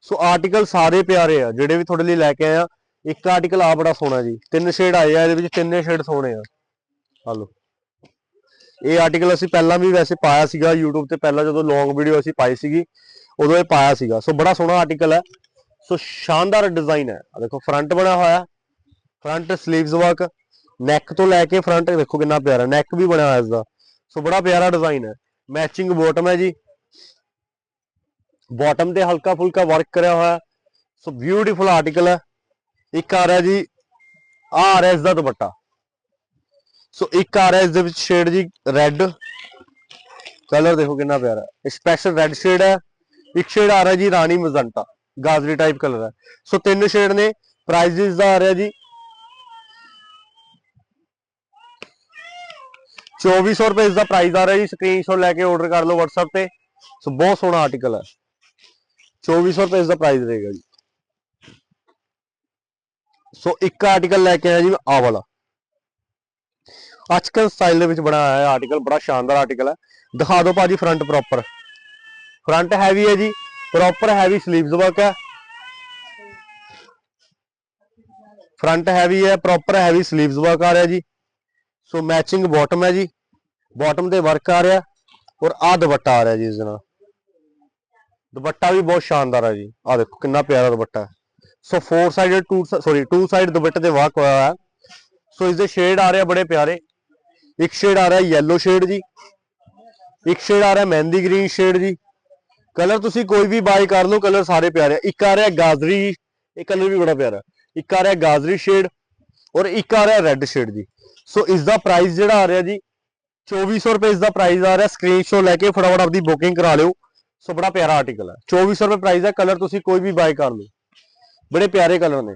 ਸੋ ਆਰਟੀਕਲ ਸਾਰੇ ਪਿਆਰੇ ਆ, ਜਿਹੜੇ ਵੀ ਤੁਹਾਡੇ ਲਈ ਲੈ ਕੇ ਆਇਆ ਇੱਕ ਆਰਟੀਕਲ ਆ ਬੜਾ ਸੋਹਣਾ ਜੀ। ਤਿੰਨ ਸ਼ੇਡ ਆਏ ਆ, ਇਹਦੇ ਵਿੱਚ ਤਿੰਨੇ ਸ਼ੇਡ ਸੋਹਣੇ ਆ। ਆ ਇਹ ਆਰਟੀਕਲ ਅਸੀਂ ਪਹਿਲਾਂ ਵੀ ਵੈਸੇ ਪਾਇਆ ਸੀਗਾ YouTube ਤੇ, ਪਹਿਲਾਂ ਜਦੋਂ ਲੌਂਗ ਵੀਡੀਓ ਅਸੀਂ ਪਾਈ ਸੀਗੀ, ਉਦੋਂ ਇਹ ਪਾਇਆ ਸੀਗਾ। ਸੋ ਬੜਾ ਸੋਹਣਾ ਆਰਟੀਕਲ ਹੈ ਸੋ ਸ਼ਾਨਦਾਰ ਡਿਜ਼ਾਈਨ ਹੈ। ਆ ਦੇਖੋ ਫਰੰਟ ਬਣਾ ਹੋਇਆ ਫਰੰਟ 슬ੀਵਸ ਵਰਕ ਨੈਕ ਤੋਂ ਲੈ ਕੇ ਫਰੰਟ ਦੇਖੋ ਕਿੰਨਾ ਪਿਆਰਾ। ਨੈਕ ਵੀ ਬਣਿਆ ਹੋਇਆ ਇਸ ਦਾ ਸੋ ਬੜਾ ਪਿਆਰਾ ਡਿਜ਼ਾਈਨ ਹੈ। ਮੈਚਿੰਗ ਬਾਟਮ ਹੈ ਜੀ। ਬਾਟਮ ਤੇ ਹਲਕਾ ਫੁਲਕਾ ਵਰਕ ਕਰਿਆ ਹੋਇਆ ਸੋ ਬਿਊਟੀਫੁਲ ਆਰਟੀਕਲ ਹੈ। ਇੱਕ ਆ ਰਿਹਾ ਜੀ, ਆ ਰਿਹਾ ਇਸ ਦਾ ਦੁਪੱਟਾ। ਸੋ ਇੱਕ ਆ ਰਿਹਾ ਇਸ ਦੇ ਵਿੱਚ ਸ਼ੇਡ ਜੀ ਰੈੱਡ ਕਲਰ ਦੇਖੋ ਕਿੰਨਾ ਪਿਆਰਾ। ਸਪੈਸ਼ਲ ਰੈੱਡ ਸ਼ੇਡ ਹੈ। ਇੱਕ ਸ਼ੇਡ ਆ ਰਿਹਾ ਜੀ, ਰਾਣੀ ਮਜ਼ੰਟਾ। ਗਾਜ਼ਰੀ ਟਾਈਪ ਕਲਰ ਹੈ ਸੋ ਤਿੰਨ ਸ਼ੇਡ ਨੇ ਪ੍ਰਾਈਸਿਸ ਦਾ ਆ ਰਿਹਾ ਜੀ। 2400 ਰੁਪਏ ਇਸ ਦਾ ਪ੍ਰਾਈਸ ਆ ਰਿਹਾ ਜੀ। ਸਕਰੀਨਸ਼ਾਟ ਲੈ ਕੇ ਆਰਡਰ ਕਰ ਲਓ WhatsApp ਤੇ। ਸੋ ਬਹੁਤ ਸੋਹਣਾ ਆਰਟੀਕਲ ਹੈ 2400 ਰੁਪਏ ਇਸ ਦਾ ਪ੍ਰਾਈਸ ਰਹੇਗਾ ਜੀ। ਸੋ ਇੱਕ ਆਰਟੀਕਲ ਲੈ ਕੇ ਆਇਆ ਜੀ ਆ ਵਾਲਾ। ਅੱਜਕੱਲ ਸਟਾਈਲ ਦੇ ਵਿੱਚ ਬਣਾਇਆ ਹੈ ਆਰਟੀਕਲ ਬੜਾ ਸ਼ਾਨਦਾਰ ਆਰਟੀਕਲ ਹੈ ਦਿਖਾ ਦਿਓ ਭਾਜੀ ਫਰੰਟ ਪ੍ਰੋਪਰ ਫਰੰਟ ਹੈਵੀ ਹੈ ਜੀ। ਪ੍ਰੋਪਰ ਹੈਵੀ 슬ੀਵਸ ਵਰਕ ਹੈ। ਫਰੰਟ ਹੈਵੀ ਹੈ ਪ੍ਰੋਪਰ ਹੈਵੀ 슬ੀਵਸ ਵਰਕ ਆ ਰਿਹਾ ਜੀ। ਸੋ ਮੈਚਿੰਗ ਬਾਟਮ ਹੈ ਜੀ। ਬਾਟਮ ਤੇ ਵਰਕ ਆ ਰਿਹਾ ਔਰ ਆ ਦੁਪੱਟਾ ਆ ਰਿਹਾ ਜੀ ਇਸ ਨਾਲ। ਦੁਪੱਟਾ ਵੀ ਬਹੁਤ ਸ਼ਾਨਦਾਰ ਹੈ ਜੀ। ਆ ਦੇਖੋ ਕਿੰਨਾ ਪਿਆਰਾ ਦੁਪੱਟਾ ਹੈ। So four sided two sorry two side ਦੁਪੱਟੇ ਤੇ ਵਰਕ ਹੋਇਆ ਹੋਇਆ ਹੈ। ਸੋ ਇਸ ਦੇ ਸ਼ੇਡ ਆ ਰਿਹਾ ਬੜੇ ਪਿਆਰੇ। ਇੱਕ ਸ਼ੇਡ ਆ ਰਿਹਾ ਯੈਲੋ ਸ਼ੇਡ ਜੀ। ਇੱਕ ਸ਼ੇਡ ਆ ਰਿਹਾ ਮਹਿੰਦੀ ਗ੍ਰੀਨ ਸ਼ੇਡ ਜੀ। ਕਲਰ ਤੁਸੀਂ ਕੋਈ ਵੀ ਬਾਈ ਕਰ ਲਓ, ਕਲਰ ਸਾਰੇ ਪਿਆਰੇ ਆ। ਇੱਕ ਆ ਰਿਹਾ ਗਾਜ਼ਰੀ, ਇਹ ਕਲਰ ਵੀ ਬੜਾ ਪਿਆਰਾ। ਇੱਕ ਆ ਰਿਹਾ ਗਾਜ਼ਰੀ ਸ਼ੇਡ ਔਰ ਇੱਕ ਆ ਰਿਹਾ ਰੈੱਡ ਸ਼ੇਡ ਜੀ। ਸੋ ਇਸ ਦਾ ਪ੍ਰਾਈਸ ਜਿਹੜਾ ਆ ਰਿਹਾ ਜੀ 2400 ਰੁਪਏ ਇਸ ਦਾ ਪ੍ਰਾਈਸ ਆ ਰਿਹਾ। ਸਕਰੀਨਸ਼ਾਟ ਲੈ ਕੇ ਫਟਾਫਟ ਆਪਦੀ ਬੁਕਿੰਗ ਕਰਾ ਲਿਓ। ਸੋ ਬੜਾ ਪਿਆਰਾ ਆਰਟੀਕਲ ਹੈ 2400 ਰੁਪਏ ਪ੍ਰਾਈਸ ਹੈ ਕਲਰ ਤੁਸੀਂ ਕੋਈ ਵੀ ਬਾਈ ਕਰ ਲਓ। ਬੜੇ ਪਿਆਰੇ ਕਲਰ ਨੇ।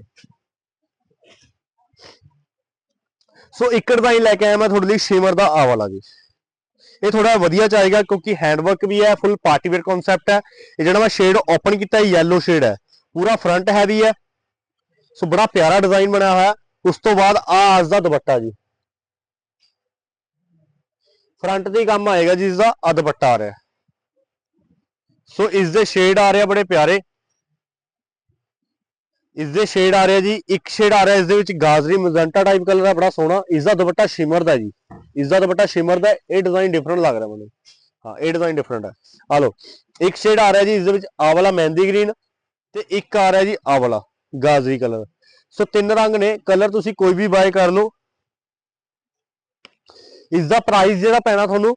ਸੋ ਇੱਕ ਡਿਜ਼ਾਈਨ ਲੈ ਕੇ ਆਇਆ ਮੈਂ ਤੁਹਾਡੇ ਲਈ, ਸ਼ਿਮਰ ਦਾ ਆ ਵਾਲਾ ਜੀ। ਇਹ ਥੋੜਾ ਵਧੀਆ ਚ ਆਏਗਾ ਕਿਉਂਕਿ ਹੈਂਡਵਰਕ ਵੀ ਹੈ ਫੁੱਲ ਪਾਰਟੀ ਵੇਅਰ ਕਨਸੈਪਟ ਹੈ। ਇਹ ਜਿਹੜਾ ਮੈਂ ਸ਼ੇਡ ਓਪਨ ਕੀਤਾ ਹੈ ਯੈਲੋ ਸ਼ੇਡ ਹੈ। ਪੂਰਾ ਫਰੰਟ ਹੈਵੀ ਹੈ। ਸੋ ਬੜਾ ਪਿਆਰਾ ਡਿਜ਼ਾਈਨ ਬਣਿਆ ਹੋਇਆ। ਉਸ ਤੋਂ ਬਾਅਦ ਆ ਅੱਜ ਦਾ ਦੁਪੱਟਾ ਜੀ। ਫਰੰਟ ਤੇ ਕੰਮ ਆਏਗਾ ਜੀ, ਇਸ ਦਾ ਆ ਦੁਪੱਟਾ ਆ ਰਿਹਾ। ਸੋ ਇਸ ਦੇ ਸ਼ੇਡ ਆ ਰਿਹਾ ਬੜੇ ਪਿਆਰੇ। ਇਸ ਦੇ ਸ਼ੇਡ ਆ ਰਿਹਾ ਜੀ, ਇੱਕ ਸ਼ੇਡ ਆ ਰਿਹਾ ਇਸ ਦੇ ਵਿੱਚ ਗਾਜ਼ਰੀ ਮਜੈਂਟਾ ਟਾਈਪ ਕਲਰ ਹੈ ਬੜਾ ਸੋਹਣਾ। ਇਸ ਦਾ ਦੁਪੱਟਾ ਸ਼ਿਮਰ ਦਾ ਜੀ। ਇਸ ਦਾ ਦੁਪੱਟਾ ਸ਼ਿਮਰ ਦਾ, ਇਹ ਡਿਜ਼ਾਈਨ ਡਿਫਰੈਂਟ ਲੱਗ ਰਿਹਾ ਮੈਨੂੰ। ਹਾਂ, ਇਹ ਡਿਜ਼ਾਈਨ ਡਿਫਰੈਂਟ ਹੈ ਆ ਲਓ, ਇੱਕ ਸ਼ੇਡ ਆ ਰਿਹਾ ਜੀ, ਇਸ ਦੇ ਵਿੱਚ ਆ ਵਾਲਾ ਮਹਿੰਦੀ ਗ੍ਰੀਨ ਤੇ ਇੱਕ ਆ ਰਿਹਾ ਜੀ ਆ ਵਾਲਾ ਗਾਜ਼ਰੀ ਕਲਰ ਸੋ ਤਿੰਨ ਰੰਗ ਨੇ ਕਲਰ ਤੁਸੀਂ ਕੋਈ ਵੀ ਬਾਏ ਕਰ ਲਓ। ਇਸ ਦਾ ਪ੍ਰਾਈਸ ਜਿਹੜਾ ਪੈਣਾ ਤੁਹਾਨੂੰ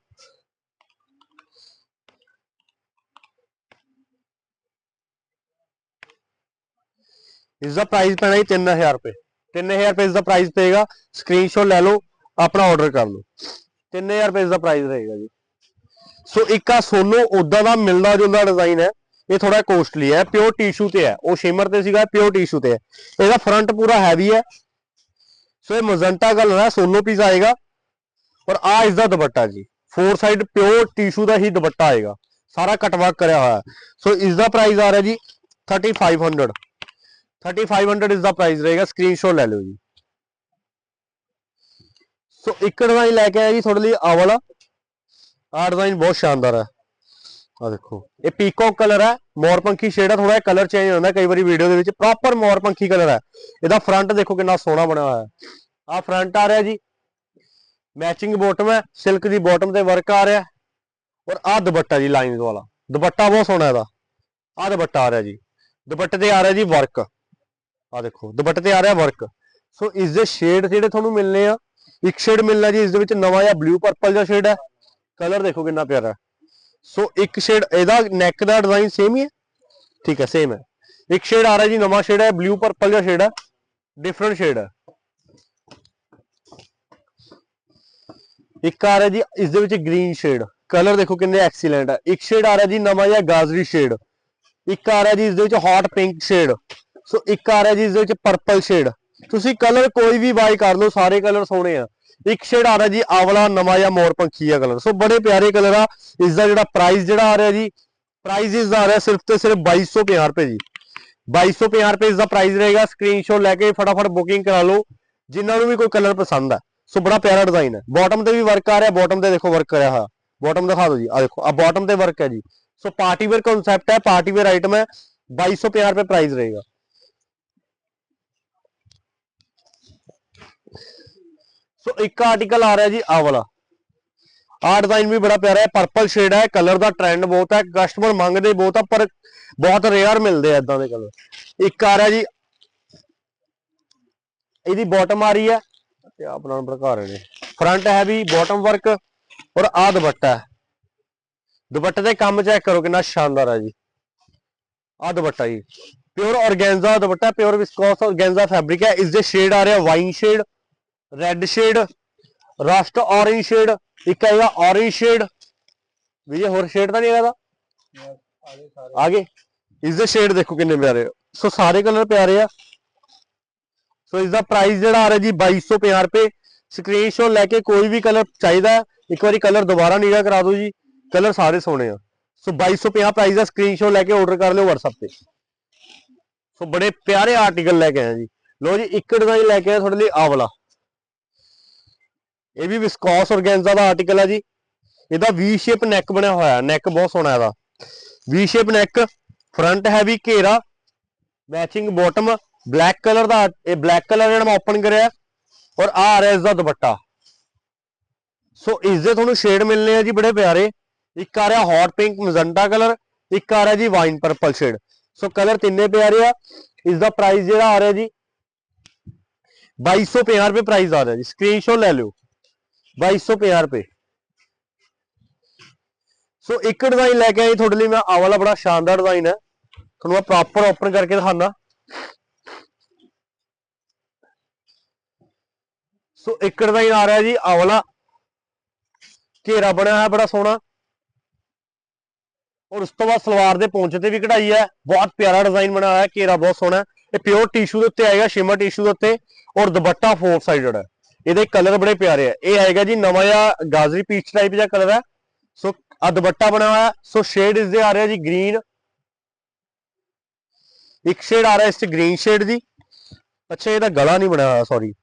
ਇਸ ਦਾ ਪ੍ਰਾਈਸ ਪੈਣਾ ਜੀ 3000 ਰੁਪਏ। 3000 ਰੁਪਏ ਇਸ ਦਾ ਪ੍ਰਾਈਸ ਪਏਗਾ। ਸਕਰੀਨਸ਼ਾਟ ਲੈ ਲਓ, ਆਪਣਾ ਆਰਡਰ ਕਰ ਲਓ। 3000 ਰੁਪਏ ਇਸ ਦਾ ਪ੍ਰਾਈਸ ਰਹੇਗਾ ਜੀ। ਸੋ ਇੱਕ ਆ ਸੋਨੋ ਉਦਾਂ ਦਾ ਮਿਲਦਾ ਜੁਲਦਾ ਡਿਜ਼ਾਈਨ ਹੈ। ਇਹ ਥੋੜਾ ਕੋਸਟਲੀ ਹੈ। ਪਿਓਰ ਟਿਸ਼ੂ ਤੇ ਹੈ। ਉਹ ਸ਼ਿਮਰ ਤੇ ਸੀਗਾ ਪਿਓਰ ਟਿਸ਼ੂ ਤੇ ਹੈ। ਇਹਦਾ ਫਰੰਟ ਪੂਰਾ ਹੈਵੀ ਹੈ। ਸੋ ਇਹ ਮਜ਼ੰਟਾ ਕਲਰ ਹੈ। ਸੋਨੋ ਪੀਸ ਆਏਗਾ। ਔਰ ਆ ਇਸ ਦਾ ਦੁਪੱਟਾ ਜੀ। ਫੋਰ ਸਾਈਡ ਪਿਓਰ ਟਿਸ਼ੂ ਦਾ ਹੀ ਦੁਪੱਟਾ ਆਏਗਾ। ਸਾਰਾ ਕਟਵਰਕ ਕਰਿਆ ਹੋਇਆ। ਸੋ ਇਸ ਦਾ ਪ੍ਰਾਈਸ ਆ ਰਿਹਾ ਜੀ 3500 3500 ਇਸ ਦਾ ਪ੍ਰਾਈਸ ਰਹੇਗਾ ਸਕਰੀਨਸ਼ਾਟ ਲੈ ਲਿਓ ਜੀ। ਸੋ ਇੱਕ ਡਿਜ਼ਾਈਨ ਲੈ ਕੇ ਆਇਆ ਜੀ ਤੁਹਾਡੇ ਲਈ ਆ ਵਾਲਾ। ਆ ਡਿਜ਼ਾਈਨ ਬਹੁਤ ਸ਼ਾਨਦਾਰ ਹੈ। ਆ ਦੇਖੋ, ਇਹ ਪੀਕੌਕ ਕਲਰ ਹੈ ਮੋਰਪੰਖੀ ਸ਼ੇਡ ਹੈ ਥੋੜਾ ਕਲਰ ਚੇਂਜ ਹੁੰਦਾ ਕਈ ਵਾਰੀ ਵੀਡੀਓ ਦੇ ਵਿੱਚ। ਪ੍ਰੋਪਰ ਮੋਰਪੰਖੀ ਕਲਰ ਹੈ। ਇਹਦਾ ਫਰੰਟ ਦੇਖੋ ਕਿੰਨਾ ਸੋਹਣਾ ਬਣਿਆ ਹੋਇਆ ਹੈ। ਆ ਫਰੰਟ ਆ ਰਿਹਾ ਜੀ। ਮੈਚਿੰਗ ਬਾਟਮ ਹੈ ਸਿਲਕ ਦੀ ਬਾਟਮ ਤੇ ਵਰਕ ਆ ਰਿਹਾ। ਔਰ ਆ ਦੁਪੱਟਾ ਜੀ ਲਾਈਨਸ ਵਾਲਾ। ਦੁਪੱਟਾ ਬਹੁਤ ਸੋਹਣਾ ਇਹਦਾ। ਆ ਦੁਪੱਟਾ ਆ ਰਿਹਾ ਜੀ। ਦੁਪੱਟੇ ਤੇ ਆ ਰਿਹਾ ਜੀ ਵਰਕ ਆ ਦੇਖੋ, ਦੁਪੱਟੇ ਤੇ ਆ ਰਿਹਾ ਵਰਕ ਸੋ ਇਸ ਦੇ ਸ਼ੇਡ ਜਿਹੜੇ ਤੁਹਾਨੂੰ ਮਿਲਨੇ ਆ, ਇੱਕ ਸ਼ੇਡ ਮਿਲਣਾ ਜੀ, ਇਸ ਦੇ ਵਿੱਚ ਨਵਾਂ ਜਿਹਾ ਬਲੂ ਪਰਪਲ ਜਿਹਾ ਸ਼ੇਡ ਹੈ। ਕਲਰ ਦੇਖੋ ਕਿੰਨਾ ਪਿਆਰਾ ਸੋ ਇੱਕ ਸ਼ੇਡ ਇਹਦਾ ਨੈਕ ਦਾ ਡਿਜ਼ਾਈਨ ਸੇਮ ਹੀ ਹੈ? ਠੀਕ ਹੈ ਸੇਮ ਹੈ। ਇੱਕ ਸ਼ੇਡ ਆ ਰਿਹਾ ਜੀ, ਨਵਾਂ ਸ਼ੇਡ ਹੈ ਬਲੂ ਪਰਪਲ ਜਿਹਾ ਸ਼ੇਡ ਹੈ। ਡਿਫਰੈਂਟ ਸ਼ੇਡ ਹੈ। ਇੱਕ ਆ ਰਿਹਾ ਜੀ, ਇਸ ਦੇ ਵਿੱਚ ਗ੍ਰੀਨ ਸ਼ੇਡ ਕਲਰ ਦੇਖੋ ਕਿੰਨੇ ਐਕਸੀਲੈਂਟ ਹੈ। ਇੱਕ ਸ਼ੇਡ ਆ ਰਿਹਾ ਜੀ, ਨਵਾਂ ਜਿਹਾ ਗਾਜ਼ਰੀ ਸ਼ੇਡ ਇੱਕ ਆ ਰਿਹਾ ਜੀ, ਇਸ ਦੇ ਵਿੱਚ ਹੌਟ ਪਿੰਕ ਸ਼ੇਡ ਸੋ ਇੱਕ ਆ ਰਿਹਾ ਜੀ ਇਸ ਦੇ ਵਿੱਚ ਪਰਪਲ ਸ਼ੇਡ ਤੁਸੀਂ ਕਲਰ ਕੋਈ ਵੀ ਬਾਈ ਕਰ ਲਓ, ਸਾਰੇ ਕਲਰ ਸੋਹਣੇ ਆ। ਇੱਕ ਸ਼ੇਡ ਆ ਰਿਹਾ ਜੀ, ਆਵਲਾ, ਨਵਾਂ ਜਾਂ ਮੋਰ ਪੰਖੀ ਆ ਕਲਰ ਸੋ ਬੜੇ ਪਿਆਰੇ ਕਲਰ ਆ। ਇਸ ਦਾ ਜਿਹੜਾ ਪ੍ਰਾਈਸ ਜਿਹੜਾ ਆ ਰਿਹਾ ਜੀ ਪ੍ਰਾਈਸ ਇਸ ਦਾ ਆ ਰਿਹਾ ਸਿਰਫ ਤੇ ਸਿਰਫ 2250 ਰੁਪਏ ਜੀ। 2250 ਰੁਪਏ ਇਸ ਦਾ ਪ੍ਰਾਈਸ ਰਹੇਗਾ। ਸਕਰੀਨਸ਼ਾਟ ਲੈ ਕੇ ਫਟਾਫਟ ਬੁਕਿੰਗ ਕਰਾ ਲਓ। ਜਿਨ੍ਹਾਂ ਨੂੰ ਵੀ ਕੋਈ ਕਲਰ ਪਸੰਦ ਆ। ਸੋ ਬੜਾ ਪਿਆਰਾ ਡਿਜ਼ਾਈਨ ਹੈ ਬਾਟਮ ਤੇ ਵੀ ਵਰਕ ਆ ਰਿਹਾ। ਬਾਟਮ ਤੇ ਦੇਖੋ ਵਰਕ ਕਰਿਆ ਹੋਇਆ। ਬਾਟਮ ਦਿਖਾ ਦਿਓ ਜੀ। ਆ ਦੇਖੋ ਆ ਬਾਟਮ ਤੇ ਵਰਕ ਹੈ ਜੀ। ਸੋ ਪਾਰਟੀ ਵੇਅਰ ਕਨਸੈਪਟ ਹੈ ਪਾਰਟੀ ਵੇਅਰ ਆਈਟਮ ਹੈ 2250 ਰੁਪਏ ਪ੍ਰਾਈਸ ਰਹੇਗਾ। ਸੋ ਇੱਕ ਆਰਟੀਕਲ ਆ ਰਿਹਾ ਜੀ ਆ ਵਾਲਾ। ਆਹ ਡਿਜ਼ਾਈਨ ਵੀ ਬੜਾ ਪਿਆਰਾ ਹੈ ਪਰਪਲ ਸ਼ੇਡ ਹੈ ਕਲਰ ਦਾ ਟ੍ਰੈਂਡ ਬਹੁਤ ਹੈ ਕਸਟਮਰ ਮੰਗਦੇ ਬਹੁਤ ਆ, ਪਰ ਬਹੁਤ ਰੇਅਰ ਮਿਲਦੇ ਆ ਇਦਾਂ ਦੇ ਕਲਰ ਇੱਕ ਆ ਰਿਹਾ ਜੀ, ਇਹਦੀ ਬਾਟਮ ਆ ਰਹੀ ਹੈ ਤੇ ਆਪਣਾ ਭੜਕਾ ਰਹੇ ਨੇ। ਫਰੰਟ ਹੈ ਵੀ ਬਾਟਮ ਵਰਕ ਔਰ ਆ ਦੁਪੱਟਾ ਦੁਪੱਟੇ ਦੇ ਕੰਮ ਚੈੱਕ ਕਰੋ ਕਿੰਨਾ ਸ਼ਾਨਦਾਰ ਹੈ ਜੀ। ਆ ਦੁਪੱਟਾ ਜੀ। ਪਿਓਰ ਔਰਗੈਂਜਾ ਦੁਪੱਟਾ ਪਿਓਰ ਵਿਸਕੋਸ ਔਰਗੈਂਜਾ ਫੈਬਰਿਕ ਹੈ। ਇਸ ਦੇ ਸ਼ੇਡ ਆ ਰਿਹਾ wine shade red shade rust orange shade ਇੱਕ ਆਏਗਾ orange ਸ਼ੇਡ ਵੀ ਇਹ ਹੋਰ ਸ਼ੇਡ ਤਾਂ ਨਹੀਂ ਹੈਗਾ ਇਹਦਾ? ਆਗੇ। ਇਸ ਦੇ ਸ਼ੇਡ ਦੇਖੋ ਕਿੰਨੇ ਪਿਆਰੇ ਸੋ ਸਾਰੇ ਕਲਰ ਪਿਆਰੇ ਆ। ਸੋ ਇਸ ਦਾ ਪ੍ਰਾਈਸ ਜਿਹੜਾ ਆ ਰਿਹਾ ਜੀ 2250 ਰੁਪਏ। ਸਕਰੀਨਸ਼ਾਟ ਲੈ ਕੇ ਕੋਈ ਵੀ ਕਲਰ ਚਾਹੀਦਾ ਇੱਕ ਵਾਰੀ ਕਲਰ ਦੁਬਾਰਾ ਨੀਲਾ ਕਰਾ ਦਿਓ ਜੀ। ਕਲਰ ਸਾਰੇ ਸੋਹਣੇ ਆ। ਸੋ 2250 ਪ੍ਰਾਈਸ ਦਾ ਸਕਰੀਨਸ਼ਾਟ ਲੈ ਕੇ ਆਰਡਰ ਕਰ ਲਿਓ WhatsApp ਤੇ। ਸੋ ਬੜੇ ਪਿਆਰੇ ਆਰਟੀਕਲ ਲੈ ਕੇ ਆਇਆ ਜੀ। ਲੋ ਜੀ, ਇੱਕ ਡਿਜ਼ਾਈਨ ਲੈ ਕੇ ਆਇਆ ਤੁਹਾਡੇ ਲਈ ਆਵਲਾ ਇਹ ਵੀ ਵਿਸਕੋਸ ਆਰਗੈਂਜ਼ਾ ਦਾ ਆਰਟੀਕਲ ਹੈ ਜੀ। ਇਹਦਾ ਵੀ ਸ਼ੇਪ ਨੈਕ ਬਣਿਆ ਹੋਇਆ ਨੈਕ ਬਹੁਤ ਸੋਹਣਾ ਇਹਦਾ। V shape neck front heavy ਘੇਰਾ ਮੈਚਿੰਗ ਬਾਟਮ ਬਲੈਕ ਕਲਰ ਦਾ, ਇਹ ਬਲੈਕ ਕਲਰ ਜਿਹੜਾ ਮੈਂ ਓਪਨ ਕਰਿਆ ਔਰ ਆ ਆ ਰਿਹਾ ਇਸ ਦਾ ਦੁਪੱਟਾ। ਸੋ ਇਸ ਦੇ ਤੁਹਾਨੂੰ ਸ਼ੇਡ ਮਿਲਨੇ ਆ ਜੀ ਬੜੇ ਪਿਆਰੇ। ਇੱਕ ਆ ਰਿਹਾ ਹੌਟ ਪਿੰਕ ਮਜ਼ੰਟਾ ਕਲਰ ਇੱਕ ਆ ਰਿਹਾ ਜੀ wine purple shade so colour ਤਿੰਨੇ ਪਿਆਰੇ ਆ। ਇਸ ਦਾ ਪ੍ਰਾਈਸ ਜਿਹੜਾ ਆ ਰਿਹਾ ਜੀ 2250 ਰੁਪਏ ਪ੍ਰਾਈਸ ਆ ਰਿਹਾ ਜੀ। ਸਕਰੀਨਸ਼ਾਟ ਲੈ ਲਿਓ। 2250 ਰੁਪਏ। ਸੋ ਇੱਕ ਡਿਜ਼ਾਈਨ ਲੈ ਕੇ ਆਏ ਤੁਹਾਡੇ ਲਈ, ਮੈਂ ਆਹ ਵਾਲਾ ਬੜਾ ਸ਼ਾਨਦਾਰ ਡਿਜ਼ਾਈਨ ਹੈ। ਤੁਹਾਨੂੰ ਮੈਂ ਪ੍ਰੋਪਰ ਓਪਨ ਕਰਕੇ ਦਿਖਾਣਾ ਸੋ ਇੱਕ ਡਿਜ਼ਾਈਨ ਆ ਰਿਹਾ ਜੀ, ਆਹ ਵਾਲਾ। ਘੇਰਾ ਬਣਿਆ ਹੋਇਆ ਬੜਾ ਸੋਹਣਾ। ਔਰ ਉਸ ਤੋਂ ਬਾਅਦ ਸਲਵਾਰ ਦੇ ਪੌਂਚੇ ਤੇ ਵੀ ਕਢਾਈ ਹੈ। ਬਹੁਤ ਪਿਆਰਾ ਡਿਜ਼ਾਈਨ ਬਣਾਇਆ ਹੋਇਆ ਹੈ ਘੇਰਾ ਬਹੁਤ ਸੋਹਣਾ ਹੈ। ਇਹ ਪਿਓਰ ਟਿਸ਼ੂ ਦੇ ਉੱਤੇ ਆਏਗਾ ਸ਼ਿਮਰ ਟਿਸ਼ੂ ਦੇ ਉੱਤੇ। ਔਰ ਦੁਪੱਟਾ ਫੋਰ ਸਾਈਡਡ ਹੈ। ਇਹਦੇ ਕਲਰ ਬੜੇ ਪਿਆਰੇ ਆ। ਇਹ ਆਏਗਾ ਜੀ ਨਵਾਂ ਜਿਹਾ ਗਾਜ਼ਰੀ ਪੀਚ ਟਾਈਪ ਜਿਹਾ ਕਲਰ ਹੈ ਸੋ ਆ ਦੁਪੱਟਾ ਬਣਿਆ ਹੋਇਆ। ਸੋ ਸ਼ੇਡ ਇਸ ਦੇ ਆ ਰਿਹਾ ਜੀ ਗ੍ਰੀਨ ਇੱਕ ਸ਼ੇਡ ਆ ਰਿਹਾ ਇਸ ਚ ਗ੍ਰੀਨ ਸ਼ੇਡ ਦੀ। ਅੱਛਾ, ਇਹਦਾ ਗਲਾ ਨਹੀਂ ਬਣਿਆ ਹੋਇਆ ਸੌਰੀ